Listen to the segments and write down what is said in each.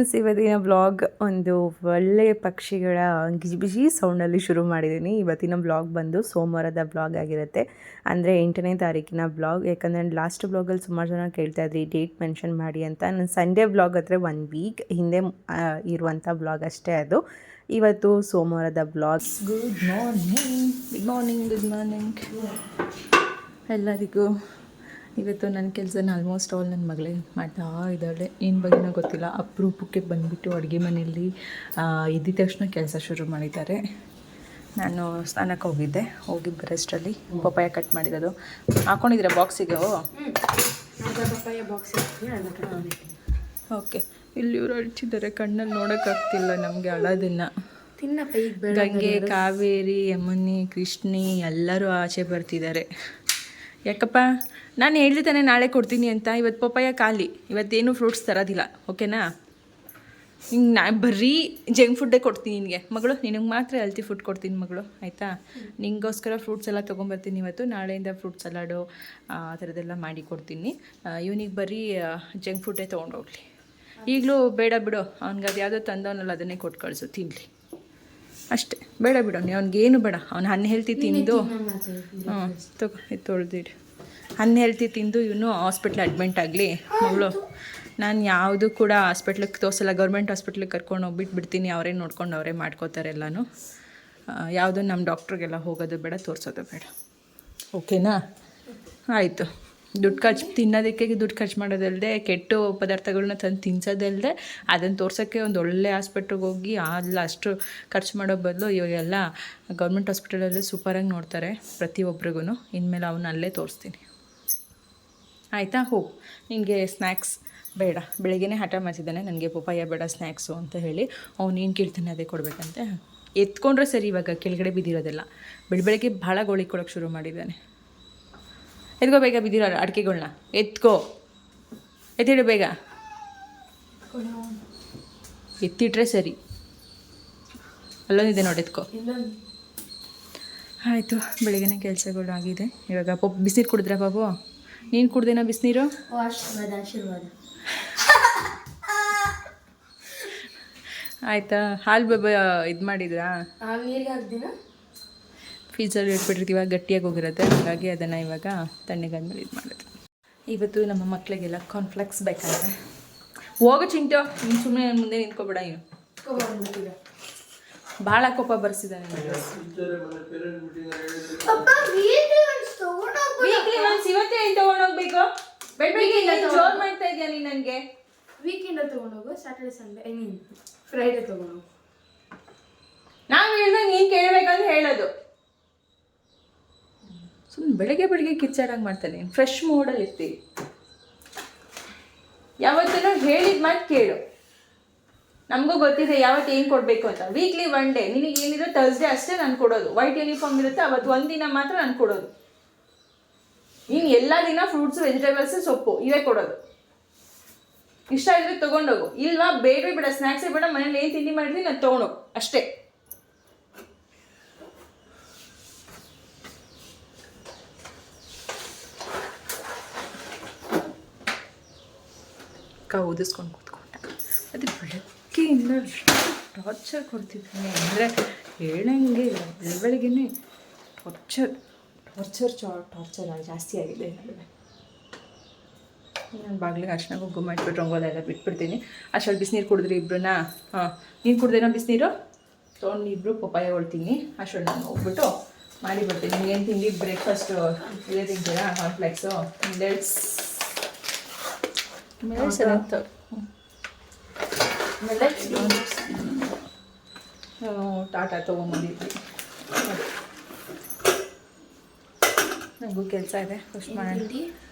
Friends ಇವತ್ತಿನ blog ಒಂದು ಒಳ್ಳೆಯ ಪಕ್ಷಿಗಳ ಗಿಜಿಬಿಜಿ ಸೌಂಡಲ್ಲಿ ಶುರು ಮಾಡಿದ್ದೀನಿ. ಇವತ್ತಿನ ಬ್ಲಾಗ್ ಬಂದು ಸೋಮವಾರದ ಬ್ಲಾಗ್ ಆಗಿರುತ್ತೆ. ಅಂದರೆ ಎಂಟನೇ ತಾರೀಕಿನ ಬ್ಲಾಗ್ ಯಾಕಂದರೆ ಲಾಸ್ಟ್ ಬ್ಲಾಗಲ್ಲಿ ಸುಮಾರು ಜನ ಕೇಳ್ತಾ ಇದ್ರಿ ಡೇಟ್ ಮೆನ್ಷನ್ ಮಾಡಿ ಅಂತ. ನನ್ನ ಸಂಡೇ ಬ್ಲಾಗ್ ಹತ್ರ ಒನ್ ವೀಕ್ ಹಿಂದೆ ಇರುವಂಥ ಬ್ಲಾಗ್ ಅಷ್ಟೇ ಅದು. ಇವತ್ತು ಸೋಮವಾರದ blog good morning good morning good morning ಎಲ್ಲರಿಗೂ. ಇವತ್ತು ನನ್ನ ಕೆಲಸನ ಆಲ್ಮೋಸ್ಟ್ ಆಲ್ ನನ್ನ ಮಗಳೇ ಮಾಡ್ತಾ ಇದ್ದಾಳೆ. ಏನು ಬಗ್ಗೆ ಗೊತ್ತಿಲ್ಲ. ಅಪರೂಪಕ್ಕೆ ಬಂದುಬಿಟ್ಟು ಅಡುಗೆ ಮನೆಯಲ್ಲಿ ಇದ್ದಿದ್ದ ಇದ್ದಿದ ತಕ್ಷಣ ಕೆಲಸ ಶುರು ಮಾಡಿದ್ದಾರೆ. ನಾನು ಸ್ನಾನಕ್ಕೆ ಹೋಗಿದ್ದೆ. ಹೋಗಿ ಬರೋಷ್ಟರಲ್ಲಿ ಪಪ್ಪಾಯ ಕಟ್ ಮಾಡಿರೋದು. ಹಾಕ್ಕೊಂಡಿದ್ದೀರಾ ಬಾಕ್ಸಿಗೆ ಓಕೆ. ಇಲ್ಲಿ ಇವರು ಅಳ್ತಿದ್ದಾರೆ. ಕಣ್ಣಲ್ಲಿ ನೋಡೋಕ್ಕಾಗ್ತಿಲ್ಲ ನಮಗೆ ಅಳೋದನ್ನು. ತಿನ್ನಪ್ಪ ಈಗ ಗಂಗೆ ಕಾವೇರಿ ಯಮುನಿ ಕೃಷ್ಣಿ ಎಲ್ಲರೂ ಆಚೆ ಬರ್ತಿದ್ದಾರೆ. ಯಾಕಪ್ಪ? ನಾನು ಹೇಳಿದ್ದಾನೆ ನಾಳೆ ಕೊಡ್ತೀನಿ ಅಂತ. ಇವತ್ತು ಪಪ್ಪಾಯ ಖಾಲಿ. ಇವತ್ತೇನು ಫ್ರೂಟ್ಸ್ ತರೋದಿಲ್ಲ. ಓಕೆನಾ ಹಿಂಗೆ ನಾ ಬರೀ ಜಂಕ್ ಫುಡ್ಡೇ ಕೊಡ್ತೀನಿ ನಿನಗೆ. ಮಗಳು, ನಿನಗೆ ಮಾತ್ರ ಹೆಲ್ತಿ ಫುಡ್ ಕೊಡ್ತೀನಿ ಮಗಳು. ಆಯಿತಾ? ನಿಂಗೋಸ್ಕರ ಫ್ರೂಟ್ಸ್ ಎಲ್ಲ ತೊಗೊಂಬರ್ತೀನಿ ಇವತ್ತು. ನಾಳೆಯಿಂದ ಫ್ರೂಟ್ ಸಲಾಡು ಆ ಥರದ್ದೆಲ್ಲ ಮಾಡಿ ಕೊಡ್ತೀನಿ. ಇವನಿಗೆ ಬರೀ ಜಂಕ್ ಫುಡ್ಡೇ ತೊಗೊಂಡೋಗ್ಲಿ ಈಗಲೂ ಬೇಡ ಬಿಡು. ಅವ್ನಿಗೆ ಅದು ಯಾವುದೋ ತಂದವನಲ್ಲ ಅದನ್ನೇ ಕೊಟ್ಟು ಕಳಿಸು. ತಿನ್ನಲಿ ಅಷ್ಟೇ. ಬೇಡ ಬಿಡು ಅವ್ನಿಗೇನು ಬೇಡ. ಅವ್ನು ಹಣ್ಣು ಹೆಲ್ತಿ ತಿಂದು ಹ್ಞೂ ತಗೋ ಇದು ತೊಳೆದಿಡಿ. ಹಣ್ಣು ಹೆಲ್ತಿ ತಿಂದು ಇವನು ಹಾಸ್ಪಿಟ್ಲ್ ಅಡ್ಮಿಂಟ್ ಆಗಲಿ. ಮಗಳು ನಾನು ಯಾವುದು ಕೂಡ ಹಾಸ್ಪಿಟ್ಲಿಗೆ ತೋರಿಸಲ್ಲ ಗೌರ್ಮೆಂಟ್ ಹಾಸ್ಪಿಟ್ಲಿಗೆ ಕರ್ಕೊಂಡು ಹೋಗ್ಬಿಟ್ಟು ಬಿಡ್ತೀನಿ ಅವರೇ ನೋಡ್ಕೊಂಡು ಅವರೇ ಮಾಡ್ಕೋತಾರೆ ಎಲ್ಲನೂ. ಯಾವುದು ನಮ್ಮ ಡಾಕ್ಟ್ರಿಗೆಲ್ಲ ಹೋಗೋದು ಬೇಡ ತೋರಿಸೋದು ಬೇಡ. ಓಕೆನಾ ಆಯಿತು. ದುಡ್ಡು ಖರ್ಚು, ತಿನ್ನೋದಕ್ಕೆ ದುಡ್ಡು ಖರ್ಚು ಮಾಡೋದಲ್ಲದೆ ಕೆಟ್ಟು ಪದಾರ್ಥಗಳನ್ನ ತಂದು ತಿನ್ಸೋದಲ್ಲದೆ ಅದನ್ನು ತೋರ್ಸೋಕ್ಕೆ ಒಂದು ಒಳ್ಳೆ ಹಾಸ್ಪಿಟ್ಲಿಗೆ ಹೋಗಿ ಅಲ್ಲ ಅಷ್ಟು ಖರ್ಚು ಮಾಡೋ ಬದಲು ಇವಾಗೆಲ್ಲ ಗೌರ್ಮೆಂಟ್ ಹಾಸ್ಪಿಟಲಲ್ಲೇ ಸೂಪರಾಗಿ ನೋಡ್ತಾರೆ ಪ್ರತಿಯೊಬ್ಬರಿಗೂ ಇನ್ಮೇಲೆ ಅವನ್ನ ಅಲ್ಲೇ ತೋರಿಸ್ತೀನಿ. ಆಯಿತಾ? ಹೋ ನಿನಗೆ ಸ್ನ್ಯಾಕ್ಸ್ ಬೇಡ. ಬೆಳಿಗ್ಗೆನೇ ಹಠ ಮಾಡ್ತಿದ್ದಾನೆ ನನಗೆ ಪಪ್ಪಾಯ ಬೇಡ ಸ್ನ್ಯಾಕ್ಸು ಅಂತ ಹೇಳಿ ಅವ್ನು ಏನು ಕೇಳ್ತಾನೆ ಅದೇ ಕೊಡಬೇಕಂತೆ. ಎತ್ಕೊಂಡ್ರೆ ಸರಿ ಇವಾಗ, ಕೆಳಗಡೆ ಬಿದ್ದಿರೋದೆಲ್ಲ. ಬೆಳ ಬೆಳಗ್ಗೆ ಭಾಳ ಗೋಳಿ ಕೊಡೋಕ್ಕೆ ಶುರು ಮಾಡಿದ್ದಾನೆ. ಎತ್ಕೋ ಬೇಗ ಬಿದ್ದಿರೋ ಅಡಿಕೆಗಳ್ನ. ಎತ್ಕೋ. ಎತ್ತಿಡು ಬೇಗ. ಎತ್ತಿಟ್ರೆ ಸರಿ. ಅಲ್ಲೊಂದಿದೆ ನೋಡಿ ಎತ್ಕೋ. ಆಯಿತು ಬೆಳಗ್ಗೆನೇ ಕೆಲಸಗಳು ಆಗಿದೆ. ಇವಾಗ ಪಪ್ ಬಿಸಿನೀರು ಕುಡಿದ್ರಾ ಬಾಬು? ನೀನು ಕುಡ್ದೇನಾ ಬಿಸಿನೀರು? ಆಯಿತಾ? ಹಾಲು ಬಬ್ಬ ಇದು ಮಾಡಿದ್ರಾ ಫ್ರೀಜಲ್ಲಿ ಇಟ್ಬಿಟ್ಟಿರ್ತೀವಿ ಗಟ್ಟಿಯಾಗಿ ಹೋಗಿರುತ್ತೆ. ಹಾಗಾಗಿ ಅದನ್ನು ಇವಾಗ ತಣ್ಣಗಾದ್ಮೇಲೆ ಇದು ಮಾಡೋದು. ಇವತ್ತು ನಮ್ಮ ಮಕ್ಕಳಿಗೆಲ್ಲ ಕಾನ್ಫ್ಲೆಕ್ಸ್ ಬೇಕಂತೆ ಹೋಗೋ ಚಿಂಟು ನೀನು ಸುಮ್ಮನೆ ಮುಂದೆ ನಿಂತ್ಕೊಬೇಡ ನೀನು. ತಗೊಂಡ್ಬಿಟ್ಟಿದೆ ಭಾಳ ಕೋಪ ಬರ್ಸಿದ್ದಾನೆ ಇವತ್ತೇ ಏನು ತೊಗೊಂಡೋಗ್ಬೇಕು ಬೆಳ್ ಇಲ್ಲ ಜೋರ್ ಮಾಡ್ತಾ ಇದೆಯಾ ನೀನು ನನಗೆ? Weekend ತಗೊಂಡೋಗು Saturday Sunday I mean Friday ತಗೊಂಡೋಗು ನಾವು ಹೇಳ್ದಂಗೆ ನೀನು ಕೇಳಬೇಕಂತ ಹೇಳೋದು. ಸುಮ್ಮನೆ ಬೆಳಗ್ಗೆ ಬೆಳಗ್ಗೆ ಕಿಚ್ಚಾಡಂಗೆ ಮಾಡ್ತಾನೆ. ಫ್ರೆಶ್ ಮೂಡಲ್ಲಿ ಇರ್ತೀವಿ ಯಾವತ್ತೂ ಹೇಳಿದ ಮಾತು ಕೇಳು. ನಮಗೂ ಗೊತ್ತಿದೆ ಯಾವತ್ತು ಏನು ಕೊಡಬೇಕು ಅಂತ. ವೀಕ್ಲಿ ಒನ್ ಡೇ ನಿನಗೆ ಏನಿರೋ ಥರ್ಸ್ಡೇ ಅಷ್ಟೇ ನಾನು ಕೊಡೋದು. ವೈಟ್ ಯೂನಿಫಾರ್ಮ್ ಇರುತ್ತೆ ಅವತ್ತು ಒಂದಿನ ಮಾತ್ರ ನಾನು ಕೊಡೋದು. ನೀನು ಎಲ್ಲ ದಿನ ಫ್ರೂಟ್ಸ್ ವೆಜಿಟೇಬಲ್ಸ್ ಸೊಪ್ಪು ಇವೇ ಕೊಡೋದು. ಇಷ್ಟ ಇದ್ರೆ ತೊಗೊಂಡೋಗು. ಇಲ್ವಾ ಬೇಡ ಬೇಡ ಸ್ನ್ಯಾಕ್ಸೇ ಬೇಡ, ಮನೇಲಿ ಏನು ತಿಂಡಿ ಮಾಡಿದ್ರಿ ನಾನು ತೊಗೊಂಡೋಗು ಅಷ್ಟೇ. ಅಕ್ಕ ಓದಿಸ್ಕೊಂಡು ಕೂತ್ಕೊಂಡ. ಅದು ಬೆಳಗ್ಗೆಯಿಂದ ಟಾರ್ಚರ್ ಕೊಡ್ತಿದ್ದೀನಿ ಅಂದರೆ ಹೇಳಂಗೆ ಬೆಳಬೆಳಗ್ಗೆನೇ ಟಾರ್ಚರ್ ಟಾರ್ಚರ್, ಚಾ, ಟಾರ್ಚರ್ ಜಾಸ್ತಿ ಆಗಿದೆ ನಾನು ಬಾಗಿಲಿಗೆ ಗುಗ್ಗು ಮಾಡಿಬಿಟ್ಟು ರಂಗೋಲ ಎಲ್ಲ ಬಿಟ್ಬಿಡ್ತೀನಿ. ಅಷ್ಟರಲ್ಲಿ ಬಿಸಿನೀರು ಕುಡಿದ್ರಿ ಇಬ್ಬರನ್ನ ಹಾಂ, ನೀನು ಕುಡ್ದೇನೋ ಬಿಸಿನೀರು? ತೊಗೊಂಡು ಇಬ್ಬರು ಪಪ್ಪಾಯ ಹೊಡ್ತೀನಿ ಅಷ್ಟರಲ್ಲಿ ನಾನು ಹೋಗ್ಬಿಟ್ಟು ಮಾಡಿ ಬರ್ತೀನಿ. ಏನು ತಿಂಡಿ ಬ್ರೇಕ್ಫಾಸ್ಟು ಇದೇ ತಿಂತೀರಾ? ಕಾನ್ಫ್ಲೆಕ್ಸು ಮಿಲೆಟ್ಸ್ ಅಂತ ಮಿಲೆಟ್ಸ್ ಟಾಟಾ ತೊಗೊಂಬಂದಿದ್ವಿ ನನಗೂ ಕೆಲಸ ಇದೆ. ಫಸ್ಟ್ ಮಾಡೋಣ.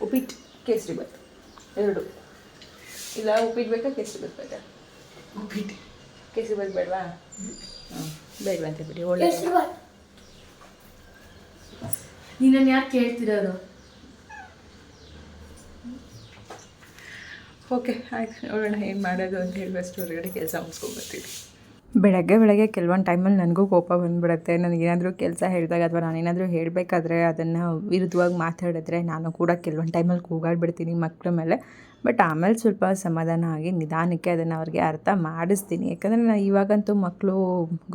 ಉಪ್ಪಿಟ್ಟು ಕೇಸರಿ ಬಾತ್ ಎರಡು. ಇಲ್ಲ ಉಪ್ಪಿಟ್ಟು ಬೇಕಾ ಕೇಸರಿ ಬಾತ್ ಬೇಕಾ? ಉಪ್ಪಿಟ್ಟು. ಕೇಸರಿ ಬಾತ್ ಬೇಡವಾ? ಹ್ಞೂ ಬೇಡವಂತೆ ಬಿಡಿ. ಒಳ್ಳೆ ನೀನನ್ನು ಯಾಕೆ ಕೇಳ್ತಿರೋದು? ಓಕೆ ಆಯ್ತು. ನೋಡೋಣ ಏನು ಮಾಡೋದು ಅಂತ ಹೇಳಿ ಫಸ್ಟ್ ಹೊರಗಡೆ ಕೆಲಸ ಮುಗಿಸ್ಕೊಂಡ್ಬರ್ತೀವಿ ಬೆಳಗ್ಗೆ ಬೆಳಗ್ಗೆ ಕೆಲವೊಂದು ಟೈಮಲ್ಲಿ ನನಗೂ ಕೋಪ ಬಂದುಬಿಡುತ್ತೆ. ನನಗೇನಾದರೂ ಕೆಲಸ ಹೇಳಿದಾಗ ಅಥವಾ ನಾನೇನಾದರೂ ಹೇಳಬೇಕಾದ್ರೆ ಅದನ್ನು ವಿರುದ್ಧವಾಗಿ ಮಾತಾಡಿದ್ರೆ ನಾನು ಕೂಡ ಕೆಲವೊಂದು ಟೈಮಲ್ಲಿ ಕೂಗಾಡ್ಬಿಡ್ತೀನಿ ಮಕ್ಕಳ ಮೇಲೆ. ಬಟ್ ಆಮೇಲೆ ಸ್ವಲ್ಪ ಸಮಾಧಾನ ಆಗಿ ನಿಧಾನಕ್ಕೆ ಅದನ್ನು ಅವ್ರಿಗೆ ಅರ್ಥ ಮಾಡಿಸ್ತೀನಿ. ಯಾಕಂದರೆ ನಾನು ಇವಾಗಂತೂ ಮಕ್ಕಳು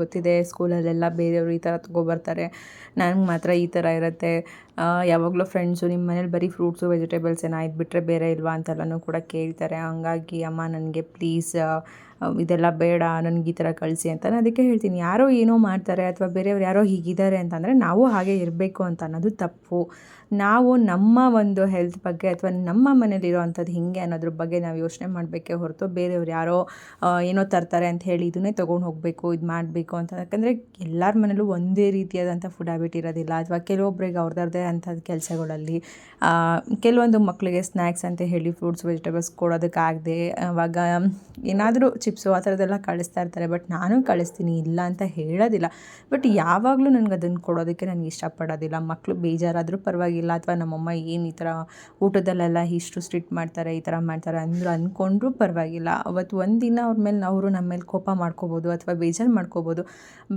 ಗೊತ್ತಿದೆ ಸ್ಕೂಲಲ್ಲೆಲ್ಲ ಬೇರೆಯವರು ಈ ಥರ ತೊಗೊಬರ್ತಾರೆ ನನಗೆ ಮಾತ್ರ ಈ ಥರ ಇರುತ್ತೆ. ಯಾವಾಗಲೂ ಫ್ರೆಂಡ್ಸು ನಿಮ್ಮ ಮನೇಲಿ ಬರೀ ಫ್ರೂಟ್ಸು ವೆಜಿಟೇಬಲ್ಸ್ ಏನೋ ಇದು ಬಿಟ್ಟರೆ ಬೇರೆ ಇಲ್ವಾ ಅಂತೆಲ್ಲನೂ ಕೂಡ ಕೇಳ್ತಾರೆ. ಹಂಗಾಗಿ ಅಮ್ಮ ನನಗೆ ಪ್ಲೀಸ್ ಇದೆಲ್ಲ ಬೇಡ, ನನಗೆ ಈ ಥರ ಕಳಿಸಿ ಅಂತ ನಾನು ಅದಕ್ಕೆ ಹೇಳ್ತೀನಿ. ಯಾರೋ ಏನೋ ಮಾಡ್ತಾರೆ ಅಥವಾ ಬೇರೆಯವ್ರು ಯಾರೋ ಹೀಗಿದ್ದಾರೆ ಅಂತಂದರೆ ನಾವು ಹಾಗೆ ಇರಬೇಕು ಅಂತ ಅನ್ನೋದು ತಪ್ಪು. ನಾವು ನಮ್ಮ ಒಂದು ಹೆಲ್ತ್ ಬಗ್ಗೆ ಅಥವಾ ನಮ್ಮ ಮನೇಲಿರೋ ಅಂಥದ್ದು ಹಿಂಗೆ ಅನ್ನೋದ್ರ ಬಗ್ಗೆ ನಾವು ಯೋಚನೆ ಮಾಡಬೇಕೇ ಹೊರತು ಬೇರೆಯವ್ರು ಯಾರೋ ಏನೋ ತರ್ತಾರೆ ಅಂತ ಹೇಳಿ ಇದನ್ನೇ ತೊಗೊಂಡು ಹೋಗಬೇಕು, ಇದು ಮಾಡಬೇಕು ಅಂತ. ಯಾಕಂದರೆ ಎಲ್ಲರ ಮನೇಲೂ ಒಂದೇ ರೀತಿಯಾದಂಥ ಫುಡ್ ಹ್ಯಾಬಿಟ್ ಇರೋದಿಲ್ಲ. ಅಥವಾ ಕೆಲವೊಬ್ಬರಿಗೆ ಅವ್ರದ್ದೇ ಅಂಥದ್ದು ಕೆಲಸಗಳಲ್ಲಿ ಕೆಲವೊಂದು ಮಕ್ಕಳಿಗೆ ಸ್ನ್ಯಾಕ್ಸ್ ಅಂತ ಹೇಳಿ ಫ್ರೂಟ್ಸ್ ವೆಜಿಟೇಬಲ್ಸ್ ಕೊಡೋದಕ್ಕಾಗದೆ ಅವಾಗ ಏನಾದರೂ ಚಿಪ್ಸು ಆ ಥರದ್ದೆಲ್ಲ ಕಳಿಸ್ತಾ ಇರ್ತಾರೆ. ಬಟ್ ನಾನು ಕಳಿಸ್ತೀನಿ, ಇಲ್ಲ ಅಂತ ಹೇಳೋದಿಲ್ಲ. ಬಟ್ ಯಾವಾಗಲೂ ನನಗೆ ಅದನ್ನು ಕೊಡೋದಕ್ಕೆ ನನಗೆ ಇಷ್ಟಪಡೋದಿಲ್ಲ. ಮಕ್ಕಳು ಬೇಜಾರಾದರೂ ಪರವಾಗಿಲ್ಲ. ಅಥವಾ ನಮ್ಮಮ್ಮ ಏನು ಈ ಥರ ಊಟದಲ್ಲೆಲ್ಲ ಇಷ್ಟು ಸ್ಟ್ರಿಕ್ಟ್ ಮಾಡ್ತಾರೆ, ಈ ಥರ ಮಾಡ್ತಾರೆ ಅಂದ್ರು ಅಂದ್ಕೊಂಡ್ರೂ ಪರವಾಗಿಲ್ಲ. ಅವತ್ತು ಒಂದಿನ ಅವ್ರ ಮೇಲೆ ಅವರು ನಮ್ಮ ಮೇಲೆ ಕೋಪ ಮಾಡ್ಕೋಬೋದು ಅಥವಾ ಬೇಜಾರು ಮಾಡ್ಕೋಬೋದು.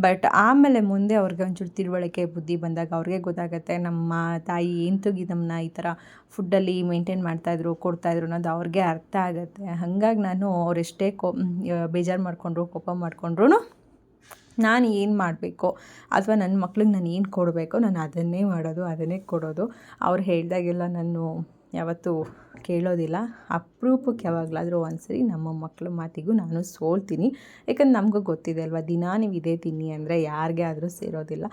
ಬಟ್ ಆಮೇಲೆ ಮುಂದೆ ಅವ್ರಿಗೆ ಒಂಚೂರು ತಿಳುವಳಿಕೆ ಬುದ್ಧಿ ಬಂದಾಗ ಅವ್ರಿಗೆ ಗೊತ್ತಾಗುತ್ತೆ ನಮ್ಮ ತಾಯಿ ಏನು ತೆಗಿ ನಮ್ಮನ್ನ ಈ ಥರ ಫುಡ್ಡಲ್ಲಿ ಮೇಂಟೈನ್ ಮಾಡ್ತಾಯಿದ್ರು ಕೊಡ್ತಾಯಿದ್ರು ಅನ್ನೋದು ಅವ್ರಿಗೆ ಅರ್ಥ ಆಗುತ್ತೆ. ಹಾಗಾಗಿ ನಾನು ಅವರೆಷ್ಟೇ ಕೋ ಬೇಜಾರು ಮಾಡಿಕೊಂಡ್ರು, ಕೋಪ ಮಾಡಿಕೊಂಡ್ರು ನಾನು ಏನು ಮಾಡಬೇಕು? ಅಥವಾ ನನ್ನ ಮಕ್ಳಿಗೆ ನಾನು ಏನು ಕೊಡಬೇಕು? ನಾನು ಅದನ್ನೇ ಮಾಡೋದು, ಅದನ್ನೇ ಕೊಡೋದು. ಅವ್ರು ಹೇಳಿದಾಗೆಲ್ಲ ನಾನು ಯಾವತ್ತೂ ಕೇಳೋದಿಲ್ಲ. ಅಪರೂಪಕ್ಕೆ ಯಾವಾಗಲಾದರೂ ಒಂದ್ಸರಿ ನಮ್ಮ ಮಕ್ಕಳ ಮಾತಿಗೂ ನಾನು ಸೋಲ್ತೀನಿ. ಯಾಕಂದ್ರೆ ನಮಗೂ ಗೊತ್ತಿದೆ ಅಲ್ವಾ, ದಿನಾ ನೀವು ಇದೇ ತಿನ್ನಿ ಅಂದರೆ ಯಾರಿಗೆ ಆದರೂ ಸೇರೋದಿಲ್ಲ.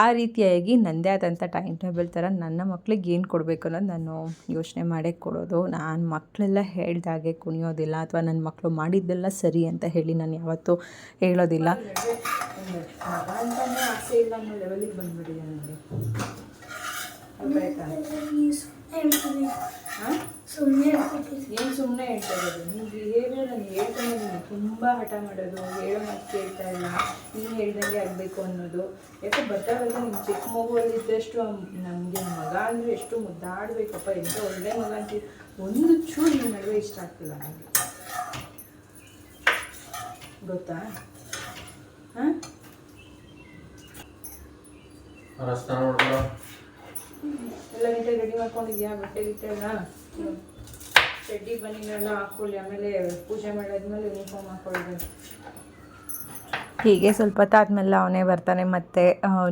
ಆ ರೀತಿಯಾಗಿ ನನ್ನದೇ ಆದಂಥ ಟೈಮ್ ಟೇಬಲ್ ಥರ ನನ್ನ ಮಕ್ಳಿಗೆ ಏನು ಕೊಡಬೇಕು ಅನ್ನೋದು ನಾನು ಯೋಚನೆ ಮಾಡೇ ಕೊಡೋದು. ನಾನು ಮಕ್ಕಳೆಲ್ಲ ಹೇಳ್ದಾಗೆ ಕುಣಿಯೋದಿಲ್ಲ ಅಥವಾ ನನ್ನ ಮಕ್ಕಳು ಮಾಡಿದ್ದೆಲ್ಲ ಸರಿ ಅಂತ ಹೇಳಿ ನಾನು ಯಾವತ್ತೂ ಹೇಳೋದಿಲ್ಲ. ಆಸೆ ಇಲ್ಲ ಅನ್ನೋ ಹಾಂ? ಹೇಳ್ತೀನಿ ಸುಮ್ಮನೆ ಏನು ಸುಮ್ಮನೆ ಹೇಳ್ತಾ ಇರೋದು ನಿಮ್ಮ ಬಿಹೇವಿಯರ್ ನಾನು ಹೇಳ್ತಾನೆ ಇದ್ದೀನಿ ತುಂಬ ಹಠ ಮಾಡೋದು ಹೇಳೋ ಮಾತು ಕೇಳ್ತಾ ಇಲ್ಲ. ನೀನು ಹೇಳ್ದಂಗೆ ಆಗಬೇಕು ಅನ್ನೋದು. ಯಾಕೆ ಬರ್ತಾವಲ್ಲ ನಿಮ್ಮ ಚಿಕ್ಕ ಮಗುವಲ್ಲಿದ್ದಷ್ಟು ನಮಗೆ ಮಗ ಅಂದರೆ ಎಷ್ಟು ಮುದ್ದಾಡಬೇಕಪ್ಪ ಎಂಥ ಒಳ್ಳೆ ಮಗ ಅಂತೀವಿ ಒಂದು ಚೂರು ನಿಮ್ಮ ನಡುವೆ ಇಷ್ಟ ಆಗ್ತಿಲ್ಲ ನನಗೆ ಗೊತ್ತಾ? ಹಾಂ? ರಸ್ತೆ ನೋಡ್ಕೊಳ್ಳೋ ಎಲ್ಲ ನೀಟಾಗಿ ರೆಡಿ ಮಾಡ್ಕೊಂಡಿದ್ಯಾ? ಬಟ್ಟೆ ಗಿಟ್ಟೆ ಎಲ್ಲ? ಚಡ್ಡಿ ಎಲ್ಲ ಹಾಕ್ಕೊಳ್ಳಿ, ಆಮೇಲೆ ಪೂಜೆ ಮಾಡಾದ್ಮೇಲೆ ಯೂನಿಫಾರ್ಮ್ ಹಾಕೊಳ್ಳೋದು ಹೀಗೆ ಸ್ವಲ್ಪ ಹೊತ್ತಾದ್ಮೇಲೆ ಅವನೇ ಬರ್ತಾನೆ ಮತ್ತೆ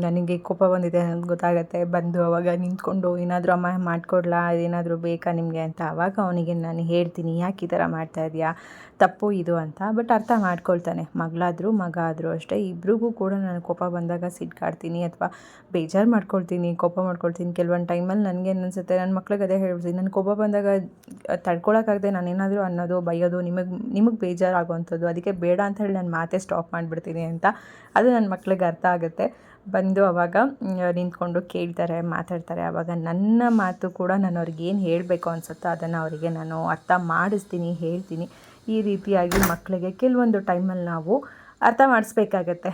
ನನಗೆ ಕೋಪ ಬಂದಿದೆ ಅನ್ನೋದು ಗೊತ್ತಾಗತ್ತೆ. ಬಂದು ಅವಾಗ ನಿಂತ್ಕೊಂಡು ಏನಾದರೂ ಅಮ್ಮ ಮಾಡಿಕೊಡ್ಲಾ? ಏನಾದರೂ ಬೇಕಾ ನಿಮಗೆ ಅಂತ ಅವಾಗ ಅವನಿಗೆ ನಾನು ಹೇಳ್ತೀನಿ, ಯಾಕೆ ಈ ಥರ ಮಾಡ್ತಾ ಇದೆಯಾ? ತಪ್ಪು ಇದು ಅಂತ. ಬಟ್ ಅರ್ಥ ಮಾಡ್ಕೊಳ್ತಾನೆ. ಮಗಳಾದರೂ, ಮಗ ಆದರೂ ಅಷ್ಟೇ. ಇಬ್ರಿಗೂ ಕೂಡ ನಾನು ಕೋಪ ಬಂದಾಗ ಸಿಟ್ಕಾಡ್ತೀನಿ ಅಥವಾ ಬೇಜಾರು ಮಾಡ್ಕೊಳ್ತೀನಿ, ಕೋಪ ಮಾಡ್ಕೊಳ್ತೀನಿ. ಕೆಲವೊಂದು ಟೈಮಲ್ಲಿ ನನಗೆ ಅನಿಸುತ್ತೆ ನನ್ನ ಮಕ್ಳಿಗೆ ಅದೇ ಹೇಳ್ಬಿಡ್ತೀನಿ. ನನ್ನ ಕೋಪ ಬಂದಾಗ ತಡ್ಕೊಳಕ್ಕಾಗದೆ ನಾನೇನಾದರೂ ಅನ್ನೋದು, ಬೈಯೋದು, ನಿಮಗೆ ನಿಮಗೆ ಬೇಜಾರಾಗುವಂಥದ್ದು ಅದಕ್ಕೆ ಬೇಡ ಅಂತ ಹೇಳಿ ನಾನು ಮಾತೇ ಸ್ಟಾಪ್ ಮಾಡಿಬಿಡ್ತೀನಿ. ಅಂತ. ಅದು ನನ್ನ ಮಕ್ಳಿಗೆ ಅರ್ಥ ಆಗುತ್ತೆ. ಬಂದು ಅವಾಗ ನಿಂತ್ಕೊಂಡು ಕೇಳ್ತಾರೆ, ಮಾತಾಡ್ತಾರೆ. ಆವಾಗ ನನ್ನ ಮಾತು ಕೂಡ ನಾನು ಅವ್ರಿಗೆ ಏನು ಹೇಳಬೇಕು ಅನ್ಸುತ್ತೋ ಅದನ್ನು ಅವರಿಗೆ ನಾನು ಅರ್ಥ ಮಾಡಿಸ್ತೀನಿ, ಹೇಳ್ತೀನಿ. ಈ ರೀತಿಯಾಗಿ ಮಕ್ಕಳಿಗೆ ಕೆಲವೊಂದು ಟೈಮಲ್ಲಿ ನಾವು ಅರ್ಥ ಮಾಡಿಸ್ಬೇಕಾಗತ್ತೆ.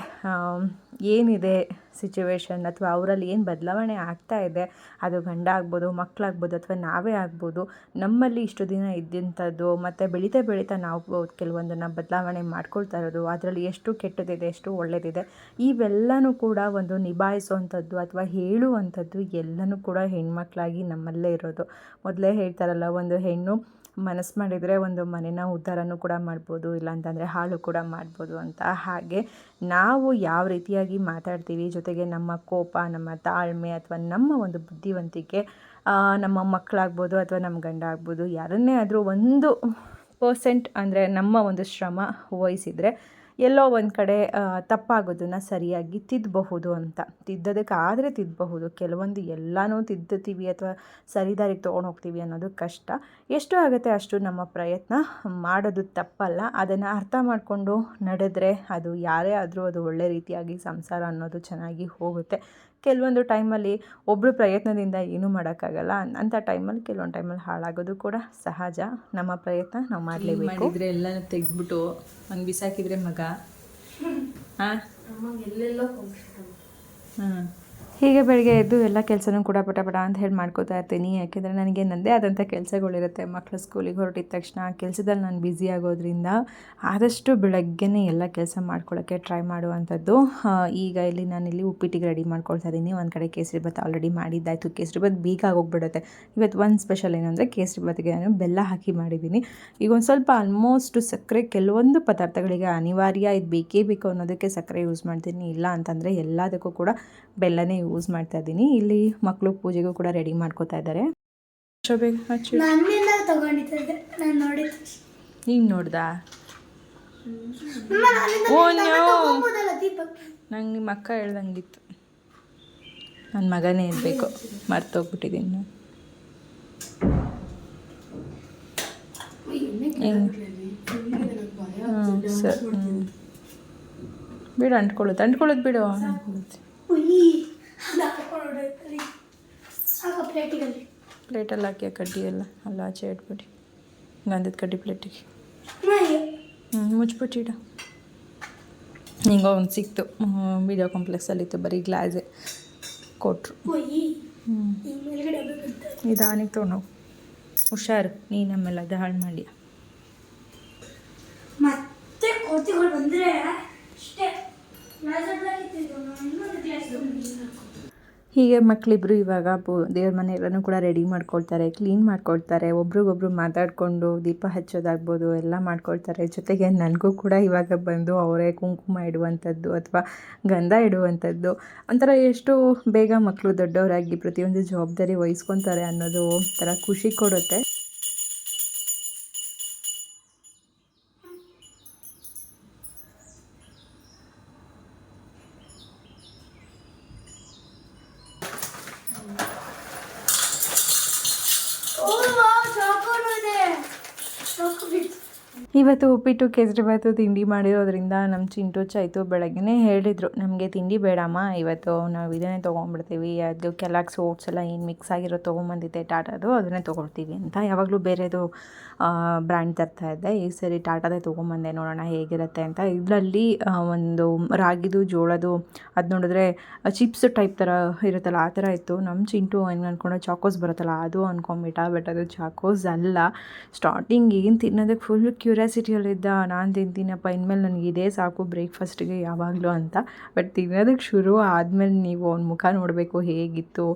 ಏನಿದೆ? ಸಿಚುವೇಶನ್ ಅಥವಾ ಅವರಲ್ಲಿ ಏನು ಬದಲಾವಣೆ ಆಗ್ತಾ ಇದೆ, ಅದು ಗಂಡ ಆಗ್ಬೋದು ಮಕ್ಕಳಾಗ್ಬೋದು ಅಥವಾ ನಾವೇ ಆಗ್ಬೋದು, ನಮ್ಮಲ್ಲಿ ಇಷ್ಟು ದಿನ ಇದ್ದಂಥದ್ದು ಮತ್ತು ಬೆಳೀತಾ ಬೆಳೀತಾ ನಾವು ಕೆಲವೊಂದನ್ನು ಬದಲಾವಣೆ ಮಾಡ್ಕೊಳ್ತಾ ಇರೋದು, ಅದರಲ್ಲಿ ಎಷ್ಟು ಕೆಟ್ಟದಿದೆ, ಎಷ್ಟು ಒಳ್ಳೆಯದಿದೆ ಇವೆಲ್ಲನೂ ಕೂಡ ಒಂದು ನಿಭಾಯಿಸುವಂಥದ್ದು ಅಥವಾ ಹೇಳುವಂಥದ್ದು ಎಲ್ಲನೂ ಕೂಡ ಹೆಣ್ಮಕ್ಳಾಗಿ ನಮ್ಮಲ್ಲೇ ಇರೋದು. ಮೊದಲೇ ಹೇಳ್ತಾರಲ್ಲ, ಒಂದು ಹೆಣ್ಣು ಮನಸ್ಸು ಮಾಡಿದರೆ ಒಂದು ಮನೆನ ಉದ್ಧಾರನೂ ಕೂಡ ಮಾಡ್ಬೋದು, ಇಲ್ಲಾಂತಂದರೆ ಹಾಳು ಕೂಡ ಮಾಡ್ಬೋದು ಅಂತ. ಹಾಗೆ ನಾವು ಯಾವ ರೀತಿಯಾಗಿ ಮಾತಾಡ್ತೀವಿ, ಜೊತೆಗೆ ನಮ್ಮ ಕೋಪ, ನಮ್ಮ ತಾಳ್ಮೆ ಅಥವಾ ನಮ್ಮ ಒಂದು ಬುದ್ಧಿವಂತಿಕೆ ನಮ್ಮ ಮಕ್ಕಳಾಗ್ಬೋದು ಅಥವಾ ನಮ್ಮ ಗಂಡ ಆಗ್ಬೋದು ಯಾರನ್ನೇ ಆದರೂ ಒಂದು ಪರ್ಸೆಂಟ್ ಅಂದರೆ ನಮ್ಮ ಒಂದು ಶ್ರಮ ವಹಿಸಿದರೆ ಎಲ್ಲೋ ಒಂದು ಕಡೆ ತಪ್ಪಾಗೋದನ್ನು ಸರಿಯಾಗಿ ತಿದ್ದಬಹುದು ಅಂತ. ತಿದ್ದೋದಕ್ಕಾದರೆ ತಿದ್ದಬಹುದು ಕೆಲವೊಂದು ಎಲ್ಲನೂ ತಿದ್ದುತ್ತೀವಿ ಅಥವಾ ಸರಿದಾರಿಗೆ ತೊಗೊಂಡು ಹೋಗ್ತೀವಿ ಅನ್ನೋದು ಕಷ್ಟ. ಎಷ್ಟು ಆಗುತ್ತೆ ಅಷ್ಟು ನಮ್ಮ ಪ್ರಯತ್ನ. ಮಾಡೋದು ತಪ್ಪಲ್ಲ. ಅದನ್ನು ಅರ್ಥ ಮಾಡಿಕೊಂಡು ನಡೆದ್ರೆ ಅದು ಯಾರೇ ಆದರೂ ಅದು ಒಳ್ಳೆ ರೀತಿಯಾಗಿ ಸಂಸಾರ ಅನ್ನೋದು ಚೆನ್ನಾಗಿ ಹೋಗುತ್ತೆ. ಕೆಲವೊಂದು ಟೈಮಲ್ಲಿ ಒಬ್ಬರು ಪ್ರಯತ್ನದಿಂದ ಏನೂ ಮಾಡೋಕ್ಕಾಗಲ್ಲ. ಅಂಥ ಟೈಮಲ್ಲಿ ಕೆಲವೊಂದು ಟೈಮಲ್ಲಿ ಹಾಳಾಗೋದು ಕೂಡ ಸಹಜ. ನಮ್ಮ ಪ್ರಯತ್ನ ನಾವು ಮಾಡಲೇಬೇಕು. ಮಾಡಿದರೆ ಎಲ್ಲ ತೆಗೆದ್ಬಿಟ್ಟು ಹಂಗೆ ಬಿಸಾಕಿದ್ರೆ ಮಗ? ಹಾಂ ಹಾಂ ಹೀಗೆ ಬೆಳಗ್ಗೆ ಎದ್ದು ಎಲ್ಲ ಕೆಲಸನೂ ಕೂಡ ಪಟ ಪಟ ಅಂತ ಹೇಳಿ ಮಾಡ್ಕೋತಾ ಇರ್ತೀನಿ. ಯಾಕೆಂದರೆ ನನಗೆ ನನ್ನದೇ ಆದಂಥ ಕೆಲಸಗಳಿರುತ್ತೆ. ಮಕ್ಕಳು ಸ್ಕೂಲಿಗೆ ಹೊರಟಿದ ತಕ್ಷಣ ಕೆಲಸದಲ್ಲಿ ನಾನು ಬ್ಯುಸಿ ಆಗೋದ್ರಿಂದ ಆದಷ್ಟು ಬೆಳಗ್ಗೆನೇ ಎಲ್ಲ ಕೆಲಸ ಮಾಡ್ಕೊಳ್ಳೋಕ್ಕೆ ಟ್ರೈ ಮಾಡುವಂಥದ್ದು. ಈಗ ಇಲ್ಲಿ ನಾನಿಲ್ಲಿ ಉಪ್ಪಿಟ್ಟಿಗೆ ರೆಡಿ ಮಾಡ್ಕೊಳ್ತಾ ಇದ್ದೀನಿ. ಒಂದು ಕಡೆ ಕೇಸರಿ ಭಾತ್ ಆಲ್ರೆಡಿ ಮಾಡಿದ್ದಾಯಿತು. ಕೇಸರಿ ಭಾತ್ ಬೇಗ ಆಗೋಗ್ಬಿಡುತ್ತೆ. ಇವತ್ತು ಒಂದು ಸ್ಪೆಷಲ್ ಏನು ಅಂದರೆ ಕೇಸರಿ ಭತ್ಗೆ ನಾನು ಬೆಲ್ಲ ಹಾಕಿ ಮಾಡಿದ್ದೀನಿ. ಈಗ ಒಂದು ಸ್ವಲ್ಪ ಆಲ್ಮೋಸ್ಟ್ ಸಕ್ಕರೆ ಕೆಲವೊಂದು ಪದಾರ್ಥಗಳಿಗೆ ಅನಿವಾರ್ಯ ಇದು ಬೇಕೇ ಬೇಕು ಅನ್ನೋದಕ್ಕೆ ಸಕ್ಕರೆ ಯೂಸ್ ಮಾಡ್ತೀನಿ. ಇಲ್ಲ ಅಂತಂದರೆ ಎಲ್ಲದಕ್ಕೂ ಕೂಡ ಬೆಲ್ಲನೇ ಯೂಸ್ ಮಾಡ್ತಾ ಇದ್ದೀನಿ. ಇಲ್ಲಿ ಮಕ್ಕಳು ಪೂಜೆಗೂ ಕೂಡ ರೆಡಿ ಮಾಡ್ಕೋತಾ ಇದ್ದಾರೆ. ನಾನು ನೋಡ್ದಾ. ನಂಗೆ ನಿಮ್ಮ ಅಕ್ಕ ಹೇಳ್ದಂಗಿತ್ತು. ನನ್ನ ಮಗನೇ ಇರಬೇಕು. ಮರ್ತೋಗ್ಬಿಟ್ಟಿದ್ದೀನಿ ನಾನು. ಹ್ಞೂ ಸರ್ ಹ್ಞೂ ಬಿಡು ಅಂಟ್ಕೊಳ್ಳುತ್ತೆ. ಅಂಟ್ಕೊಳ್ಳೋದು ಬಿಡು. ಅಂಟ್ಕೊಳ್ಳುತ್ತೆ ಪ್ಲೇಟಲ್ಲಿ ಹಾಕಿ ಕಡ್ಡಿ ಎಲ್ಲ? ಅಲ್ಲ ಆಚೆ ಇಟ್ಬಿಡಿ. ಗಂಧದ ಕಡ್ಡಿ ಪ್ಲೇಟಿಗೆ. ಹ್ಞೂ ಮುಚ್ಬಿಟ್ಟಿಡು ಹಿಂಗೆ ಒಂದು ಸಿಕ್ತು. ವಿಡಿಯೋ ಕಾಂಪ್ಲೆಕ್ಸಲ್ಲಿತ್ತು ಬರೀ ಗ್ಲಾಸೆ ಕೊಟ್ಟರು ಇದಾನಿಗೆ ಹ್ಞೂ ನಿಧಾನಕ್ಕೆ ತೊಗೊಂಡೋಗು ಹುಷಾರು ನೀನು ಆಮೇಲೆ ಅದು ಹಾಳು ಮಾಡಿ ಮತ್ತೆ ಬಂದ್ರೆ ಅಷ್ಟೇ ಗ್ಲಾಸ್ ಹಾಕಿತ್ತು ಇನ್ನೊಂದು ಗ್ಲಾಸ್ ಹೀಗೆ ಮಕ್ಕಳಿಬ್ರು ಇವಾಗ ಪೂ ದೇವ್ರ ಮನೆ ಎಲ್ಲನೂ ಕೂಡ ರೆಡಿ ಮಾಡ್ಕೊಳ್ತಾರೆ ಕ್ಲೀನ್ ಮಾಡ್ಕೊಳ್ತಾರೆ, ಒಬ್ರಿಗೊಬ್ರು ಮಾತಾಡಿಕೊಂಡು ದೀಪ ಹಚ್ಚೋದಾಗ್ಬೋದು, ಎಲ್ಲ ಮಾಡ್ಕೊಳ್ತಾರೆ. ಜೊತೆಗೆ ನನಗೂ ಕೂಡ ಇವಾಗ ಬಂದು ಅವರೇ ಕುಂಕುಮ ಇಡುವಂಥದ್ದು ಅಥವಾ ಗಂಧ ಇಡುವಂಥದ್ದು, ಒಂಥರ ಎಷ್ಟು ಬೇಗ ಮಕ್ಕಳು ದೊಡ್ಡವರಾಗಿ ಪ್ರತಿಯೊಂದು ಜವಾಬ್ದಾರಿ ವಹಿಸ್ಕೊತಾರೆ ಅನ್ನೋದು ಒಂಥರ ಖುಷಿ ಕೊಡುತ್ತೆ. ಉಪ್ಪಿಟ್ಟು ಕೇಸರಿಬಾತು ತಿಂಡಿ ಮಾಡಿರೋದ್ರಿಂದ ನಮ್ಮ ಚಿಂಟು ಚಾಯ್ತು ಬೆಳಗ್ಗೆ ಹೇಳಿದರು, ನಮಗೆ ತಿಂಡಿ ಬೇಡಮ್ಮ, ಇವತ್ತು ನಾವು ಇದನ್ನೇ ತೊಗೊಂಡ್ಬಿಡ್ತೀವಿ, ಅದು ಕೆಲಾಕ್ಸ್ ಓಟ್ಸ್ ಎಲ್ಲ ಏನು ಮಿಕ್ಸ್ ಆಗಿರೋ ತೊಗೊಂಬಂದಿದ್ದೆ ಟಾಟಾದು, ಅದನ್ನೇ ತೊಗೊಳ್ತೀವಿ ಅಂತ ಯಾವಾಗಲೂ ಬೇರೆದು ಬ್ರ್ಯಾಂಡ್ ತರ್ತಾ ಇದ್ದೆ, ಈ ಸರಿ ಟಾಟಾದೇ ತೊಗೊಂಬಂದೆ, ನೋಡೋಣ ಹೇಗಿರುತ್ತೆ ಅಂತ. ಇದರಲ್ಲಿ ಒಂದು ರಾಗಿದು, ಜೋಳದು, ಅದು ನೋಡಿದ್ರೆ ಚಿಪ್ಸ್ ಟೈಪ್ ಥರ ಇರುತ್ತಲ್ಲ, ಆ ಥರ ಇತ್ತು. ನಮ್ಮ ಚಿಂಟು ಹೆಂಗೆ ಅಂದ್ಕೊಂಡು ಚಾಕೋಸ್ ಬರುತ್ತಲ್ಲ, ಅದು ಅಂದ್ಕೊಂಬಿಟ್ಟ ಬಟ್ ಅದು ಚಾಕೋಸ್ ಅಲ್ಲ. ಸ್ಟಾರ್ಟಿಂಗ್ ಏನು ತಿನ್ನೋದಕ್ಕೆ ಫುಲ್ ಕ್ಯೂರಿಯಾಸಿಟಿಯಲ್ಲಿದ್ದ ನಾನು ತಿಂತೀನಪ್ಪ, ಇನ್ಮೇಲೆ ನನಗೆ ಇದೇ ಸಾಕು, ಬ್ರೇಕ್ಫಾಸ್ಟಿಗೆ ಯಾವಾಗಲೂ ಅಂತ. ಬಟ್ ತಿನ್ನೋದಕ್ಕೆ ಶುರು ಆದಮೇಲೆ ನೀವು ಅವ್ನ ಮುಖ ನೋಡಬೇಕು ಹೇಗಿತ್ತು,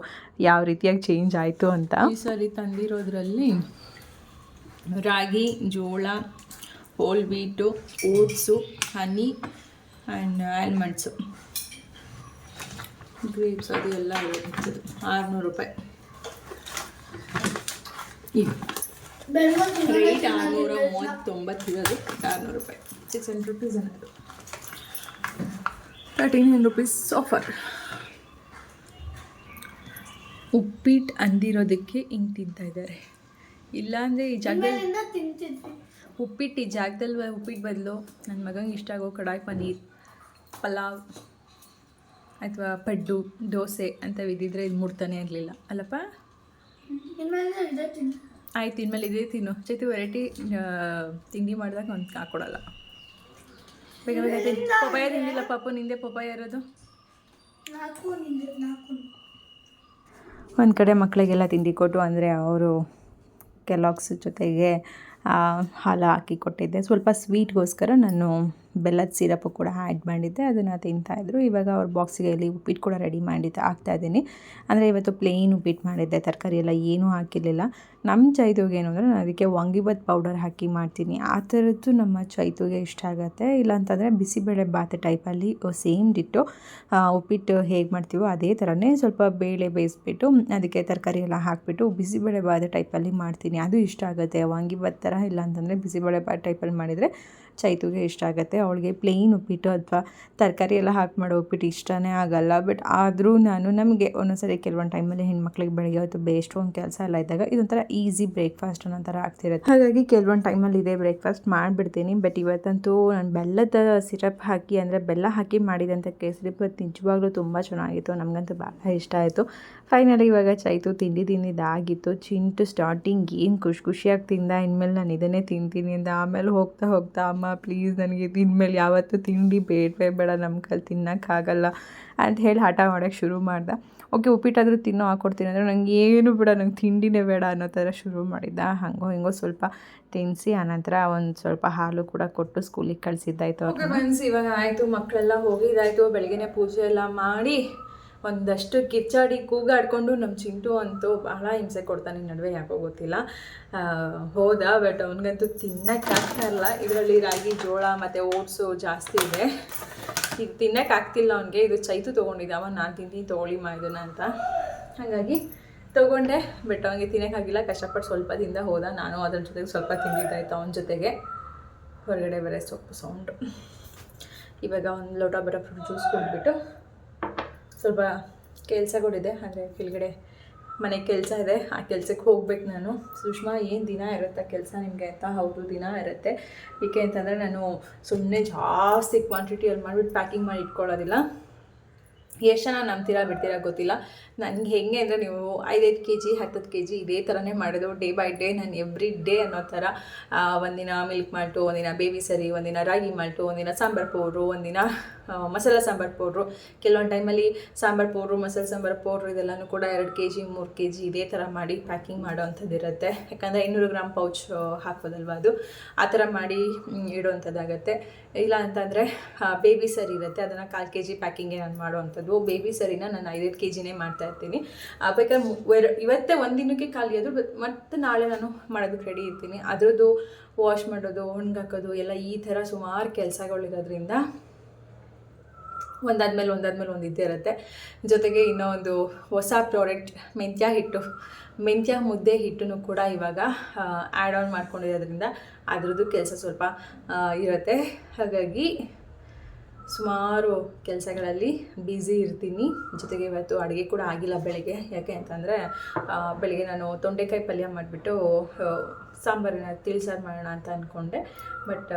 ಯಾವ ರೀತಿಯಾಗಿ ಚೇಂಜ್ ಆಯಿತು ಅಂತ. ಈ ಸರಿ ತಂದಿರೋದ್ರಲ್ಲಿ ರಾಗಿ, ಜೋಳ, whole wheat oats, honey and almonds. Grapes ಅದು ಎಲ್ಲ ಆರುನೂರು ರೂಪಾಯಿ. ಇದು. ರೇಟ್ ಆರುನೂರ ಮೂವತ್ತೊಂಬತ್ತು ಇರೋದು ಆರುನೂರು ರೂಪಾಯಿ ಸಿಕ್ಸ್ ಹಂಡ್ರೆಡ್ ರುಪೀಸ್ ಅನ್ನೋದು ತರ್ಟೀನ್ ಹಂಡ್ರೆಡ್ ರುಪೀಸ್ ಆಫರ್ ಉಪ್ಪಿಟ್ಟು ಅಂದಿರೋದಕ್ಕೆ ಹಿಂಗೆ ತಿಂತಾ ಇದ್ದಾರೆ ಇಲ್ಲಾಂದರೆ ಈ ಜಾಗದಲ್ಲಿ ಉಪ್ಪಿಟ್ಟು ಈ ಜಾಗದಲ್ಲಿ ಉಪ್ಪಿಟ್ಟು ಬದಲು ನನ್ನ ಮಗಂಗೆ ಇಷ್ಟ ಆಗೋ ಕಡಾಯಿ ಪನ್ನೀರ್ ಪಲಾವ್ ಅಥವಾ ಪಡ್ಡು ದೋಸೆ ಅಂತ ಇದ್ದಿದ್ರೆ ಇದು ಮುಡ್ತಾನೆ ಆಗಲಿಲ್ಲ ಅಲ್ಲಪ್ಪ ಆಯ್ತು ಇನ್ಮೇಲೆ ಇದೇ ತಿನ್ನು. ಜೊತೆ ವೆರೈಟಿ ತಿಂಡಿ ಮಾಡಿದಾಗ ಒಂದು ಹಾಕೊಡಲ್ಲ. ಬೇಗ ಬೇಗ ಪಪ್ಪಾಯ ಪಪಾಯ ತಿಂದಿಲ್ಲ ಪಾಪ ನಿಂದೆ ಪಪಾಯ ಇರೋದು? ಒಂದು ಕಡೆ ಮಕ್ಕಳಿಗೆಲ್ಲ ತಿಂಡಿ ಕೊಟ್ಟು ಅಂದರೆ ಅವರು ಕೆಲಾಕ್ಸ್ ಜೊತೆಗೆ ಹಾಲು ಹಾಕಿ ಕೊಟ್ಟಿದ್ದೆ. ಸ್ವಲ್ಪ ಸ್ವೀಟ್ಗೋಸ್ಕರ ನಾನು ಬೆಲ್ಲದ ಸಿರಪು ಕೂಡ ಆ್ಯಡ್ ಮಾಡಿದ್ದೆ, ಅದನ್ನು ತಿಂತಾಯಿದ್ರು ಇವಾಗ ಅವ್ರ ಬಾಕ್ಸಿಗೆ ಇಲ್ಲಿ ಉಪ್ಪಿಟ್ಟು ಕೂಡ ರೆಡಿ ಮಾಡಿ ಹಾಕ್ತಾ ಇದ್ದೀನಿ. ಅಂದರೆ ಇವತ್ತು ಪ್ಲೇನ್ ಉಪ್ಪಿಟ್ಟು ಮಾಡಿದ್ದೆ, ತರಕಾರಿ ಎಲ್ಲ ಏನೂ ಹಾಕಿರಲಿಲ್ಲ. ನಮ್ಮ ಚೈತುಗೆ ಏನು ಅಂದರೆ ನಾನು ಅದಕ್ಕೆ ವಾಂಗಿಬಾತ್ ಪೌಡರ್ ಹಾಕಿ ಮಾಡ್ತೀನಿ. ಆ ಥರದ್ದು ನಮ್ಮ ಚೈತುಗೆ ಇಷ್ಟ ಆಗುತ್ತೆ. ಇಲ್ಲಾಂತಂದರೆ ಬಿಸಿಬೇಳೆ ಬಾತ್ ಟೈಪಲ್ಲಿ ಸೇಮ್ ಡಿಟ್ಟು ಉಪ್ಪಿಟ್ಟು ಹೇಗೆ ಮಾಡ್ತೀವೋ ಅದೇ ಥರನೇ ಸ್ವಲ್ಪ ಬೇಳೆ ಬೇಯಿಸ್ಬಿಟ್ಟು, ಅದಕ್ಕೆ ತರಕಾರಿ ಎಲ್ಲ ಹಾಕಿಬಿಟ್ಟು ಬಿಸಿಬೇಳೆ ಬಾತ್ ಟೈಪಲ್ಲಿ ಮಾಡ್ತೀನಿ. ಅದು ಇಷ್ಟ ಆಗುತ್ತೆ. ವಾಂಗಿಬಾತ್ ಥರ ಇಲ್ಲ ಅಂತಂದರೆ ಬಿಸಿಬೇಳೆ ಬಾತ್ ಟೈಪಲ್ಲಿ ಮಾಡಿದರೆ ಚೈತುಗೆ ಇಷ್ಟ ಆಗುತ್ತೆ. ಅವಳಿಗೆ ಪ್ಲೇನ್ ಉಪ್ಪಿಟ್ಟು ಅಥವಾ ತರಕಾರಿ ಎಲ್ಲ ಹಾಕಿ ಮಾಡೋ ಉಪ್ಪಿಟ್ಟು ಇಷ್ಟನೇ ಆಗಲ್ಲ. ಬಟ್ ಆದರೂ ನಾನು ನಮಗೆ ಒಂದೊಂದ್ಸರಿ ಕೆಲವೊಂದು ಟೈಮಲ್ಲಿ ಹೆಣ್ಮಕ್ಳಿಗೆ ಬೆಳಗ್ಗೆ ಹೊತ್ತು ಒಂದು ಕೆಲಸ ಎಲ್ಲ ಇದ್ದಾಗ ಇದೊಂಥರ ಈಸಿ ಬ್ರೇಕ್ಫಾಸ್ಟ್ ಅನ್ನೋ ಥರ ಆಗ್ತಿರುತ್ತೆ. ಹಾಗಾಗಿ ಕೆಲವೊಂದು ಟೈಮಲ್ಲಿ ಇದೇ ಬ್ರೇಕ್ಫಾಸ್ಟ್ ಮಾಡಿಬಿಡ್ತೀನಿ. ಬಟ್ ಇವತ್ತಂತೂ ನಾನು ಬೆಲ್ಲದ ಸಿರಪ್ ಹಾಕಿ ಅಂದರೆ ಬೆಲ್ಲ ಹಾಕಿ ಮಾಡಿದಂಥ ಕೇಸರಿ ನಿಜವಾಗ್ಲೂ ತುಂಬ ಚೆನ್ನಾಗಿತ್ತು. ನಮಗಂತೂ ಭಾಳ ಇಷ್ಟ ಆಯಿತು. ಫೈನಲಿ ಇವಾಗ ಚೈತು ತಿಂಡಿ ತಿಂದಿದ್ದಾಗಿತ್ತು ಚಿಂಟು ಸ್ಟಾರ್ಟಿಂಗ್ ಏನು ಖುಷಿ ಖುಷಿಯಾಗಿ ತಿಂದ, ಇನ್ಮೇಲೆ ನಾನು ಇದನ್ನೇ ತಿಂತೀನಿ ಅಂತ ಆಮೇಲೆ ಹೋಗ್ತಾ ಹೋಗ್ತಾ, ಅಮ್ಮ ಪ್ಲೀಸ್ ನನಗೆ ಇನ್ಮೇಲೆ ಯಾವತ್ತೂ ತಿಂಡಿ ಬೇಡವೇ ಬೇಡ ನಮ್ಮ ಕೈಲಿ ತಿನ್ನೋಕ್ಕಾಗಲ್ಲ ಅಂತ ಹೇಳಿ ಹಠ ಮಾಡೋಕ್ಕೆ ಶುರು ಮಾಡ್ದೆ. ಓಕೆ, ಉಪ್ಪಿಟ್ಟಾದರೂ ತಿನ್ನೋ ಹಾಕ್ಕೊಡ್ತೀನಿ ಅಂದರೆ ನಂಗೆ ಏನು ಬೇಡ, ನಂಗೆ ತಿಂಡಿನೇ ಬೇಡ ಅನ್ನೋ ಥರ ಶುರು ಮಾಡಿದ್ದ. ಹಂಗೋ ಹಿಂಗೋ ಸ್ವಲ್ಪ ತಿನ್ನಿಸಿ ಆನಂತರ ಒಂದು ಸ್ವಲ್ಪ ಹಾಲು ಕೂಡ ಕೊಟ್ಟು ಸ್ಕೂಲಿಗೆ ಕಳಿಸಿದ್ದಾಯ್ತು ಓಕೆ ಫ್ರೆಂಡ್ಸ್ ಇವಾಗ ಆಯಿತು ಮಕ್ಕಳೆಲ್ಲ ಹೋಗಿದ್ದಾಯ್ತು, ಬೆಳಗ್ಗೆನೆ ಪೂಜೆ ಎಲ್ಲ ಮಾಡಿ ಒಂದಷ್ಟು ಕಿಚ್ಚಾಡಿ ಕೂಗಾಡ್ಕೊಂಡು ನಮ್ಮ ಚಿಂಟು ಅಂತೂ ಬಹಳ ಹಿಂಸೆ ಕೊಡ್ತಾನೆ, ನಡುವೆ ಯಾಕೋ ಗೊತ್ತಿಲ್ಲ. ಹೋದ ಬಟ್ ಅವನಿಗಂತೂ ತಿನ್ನಕ್ಕೆ ಆಗ್ತಾ ಇಲ್ಲ. ಇದರಲ್ಲಿ ರಾಗಿ, ಜೋಳ ಮತ್ತು ಓಟ್ಸು ಜಾಸ್ತಿ ಇದೆ. ಇದು ತಿನ್ನಕ್ಕೆ ಆಗ್ತಿಲ್ಲ ಅವನಿಗೆ. ಇದು ಚೈತು ತೊಗೊಂಡಿದ್ದೆ. ಅವ ನಾನು ತಿಂತೀನಿ ತೊಗೊಳ್ಳಿ ಮಾ ಇದನ್ನ ಅಂತ. ಹಾಗಾಗಿ ತೊಗೊಂಡೆ ಬಟ್ ಅವನಿಗೆ ತಿನ್ನೋಕ್ಕಾಗಿಲ್ಲ ಕಷ್ಟಪಟ್ಟು ಸ್ವಲ್ಪ ತಿಂದ ಹೋದ. ನಾನು ಅದ್ರ ಜೊತೆಗೆ ಸ್ವಲ್ಪ ತಿಂದಿದ್ದಾಯ್ತು ಅವನ ಜೊತೆಗೆ. ಹೊರಗಡೆ ಬೇರೆ ಸೊಪ್ಪು ಸೌಂಡು. ಇವಾಗ ಒಂದು ಲೋಟ ಬರೋ ಫ್ರೂಟ್ ಜ್ಯೂಸ್ ಕುಡಿದ್ಬಿಟ್ಟು ಸ್ವಲ್ಪ ಕೆಲಸಗಳಿದೆ ಅಂದರೆ ಕೆಳಗಡೆ ಮನೆ ಕೆಲಸ ಇದೆ. ಆ ಕೆಲಸಕ್ಕೆ ಹೋಗ್ಬೇಕು ನಾನು. ಸುಷ್ಮಾ, ಏನು ದಿನ ಇರುತ್ತೆ ಕೆಲಸ ನಿಮಗೆ ಅಂತ ಹೌದು, ದಿನ ಇರುತ್ತೆ. ಏಕೆ ಅಂತಂದರೆ ನಾನು ಸುಮ್ಮನೆ ಜಾಸ್ತಿ ಕ್ವಾಂಟಿಟಿಯಲ್ಲಿ ಮಾಡಿಬಿಟ್ಟು ಪ್ಯಾಕಿಂಗ್ ಮಾಡಿ ಇಟ್ಕೊಳ್ಳೋದಿಲ್ಲ. ಎಷ್ಟು ಜನ ನಂಬ್ತೀರಾ ಬಿಡ್ತೀರಾ ಗೊತ್ತಿಲ್ಲ. ನನಗೆ ಹೆಂಗೆ ಅಂದರೆ ನೀವು ಐದೈದು ಕೆ ಜಿ ಹತ್ತತ್ತು ಕೆ ಜಿ ಇದೇ ಥರನೇ ಮಾಡೋದು ಡೇ ಬೈ ಡೇ ನಾನು ಎವ್ರಿ ಡೇ ಅನ್ನೋ ಥರ ಒಂದಿನ ಮಿಲ್ಕ್ ಮಾಲ್ಟು ಒಂದಿನ ಬೇಬಿ ಸರಿ ಒಂದಿನ ರಾಗಿ ಮಾಲ್ಟು ಒಂದಿನ ಸಾಂಬಾರು ಪೌಡ್ರು, ಒಂದಿನ ಮಸಾಲ ಸಾಂಬಾರು ಪೌಡ್ರು. ಕೆಲವೊಂದು ಟೈಮಲ್ಲಿ ಸಾಂಬಾರು ಪೌಡ್ರು, ಮಸಾಲೆ ಸಾಂಬಾರು ಪೌಡ್ರು ಇದೆಲ್ಲನೂ ಕೂಡ ಎರಡು ಕೆ ಜಿ ಮೂರು ಕೆ ಜಿ ಇದೇ ಥರ ಮಾಡಿ ಪ್ಯಾಕಿಂಗ್ ಮಾಡೋ ಅಂಥದ್ದು ಇರುತ್ತೆ. ಯಾಕಂದರೆ ಐನೂರು ಗ್ರಾಮ್ ಪೌಚ್ ಹಾಕೋದಲ್ವ ಅದು? ಆ ಥರ ಮಾಡಿ ಇಡುವಂಥದ್ದಾಗತ್ತೆ ಇಲ್ಲ ಅಂತಂದರೆ ಬೇಬಿ ಸರಿ ಇರುತ್ತೆ. ಅದನ್ನು ಕಾಲು ಕೆ ಜಿ ಪ್ಯಾಕಿಂಗೇ ನಾನು ಮಾಡುವಂಥದ್ದು ಬೇಬಿ ಸರಿನ ನಾನು ಐದೈದು ಕೆ ಜಿನೇ ಮಾಡ್ತಾ ಇರ್ತೀನಿ ಬೇಕಾದ್ರೆ ಇವತ್ತೇ ಒಂದಿನಕ್ಕೆ ದಿನಕ್ಕೆ ಖಾಲಿ ಬಟ್ ಮತ್ತೆ ನಾಳೆ ನಾನು ಮಾಡೋದಕ್ಕೆ ರೆಡಿ ಇರ್ತೀನಿ. ಅದರದ್ದು ವಾಶ್ ಮಾಡೋದು ಒಣಗಾಕೋದು ಎಲ್ಲ ಈ ಥರ ಸುಮಾರು ಕೆಲಸಗಳಿರೋದ್ರಿಂದ ಒಂದಾದ್ಮೇಲೆ ಒಂದಾದ್ಮೇಲೆ ಒಂದು ಇದ್ದೇ ಇರುತ್ತೆ. ಜೊತೆಗೆ ಇನ್ನೂ ಒಂದು ಹೊಸ ಪ್ರಾಡಕ್ಟ್ ಮೆಂತ್ಯ ಹಿಟ್ಟು. ಮೆಂತ್ಯ ಮುದ್ದೆ ಹಿಟ್ಟನ್ನು ಕೂಡ ಇವಾಗ ಆ್ಯಡ್ ಆನ್ ಮಾಡ್ಕೊಂಡಿರೋದ್ರಿಂದ ಅದರದ್ದು ಕೆಲಸ ಸ್ವಲ್ಪ ಇರುತ್ತೆ. ಹಾಗಾಗಿ ಸುಮಾರು ಕೆಲಸಗಳಲ್ಲಿ ಬ್ಯುಸಿ ಇರ್ತೀನಿ. ಜೊತೆಗೆ ಇವತ್ತು ಅಡುಗೆ ಕೂಡ ಆಗಿಲ್ಲ ಬೆಳಗ್ಗೆ. ಯಾಕೆ ಅಂತಂದರೆ ಬೆಳಗ್ಗೆ ನಾನು ತೊಂಡೆಕಾಯಿ ಪಲ್ಯ ಮಾಡಿಬಿಟ್ಟು ಸಾಂಬಾರಿನ ತಿಳಿಸಾರು ಮಾಡೋಣ ಅಂತ ಅಂದ್ಕೊಂಡೆ ಬಟ್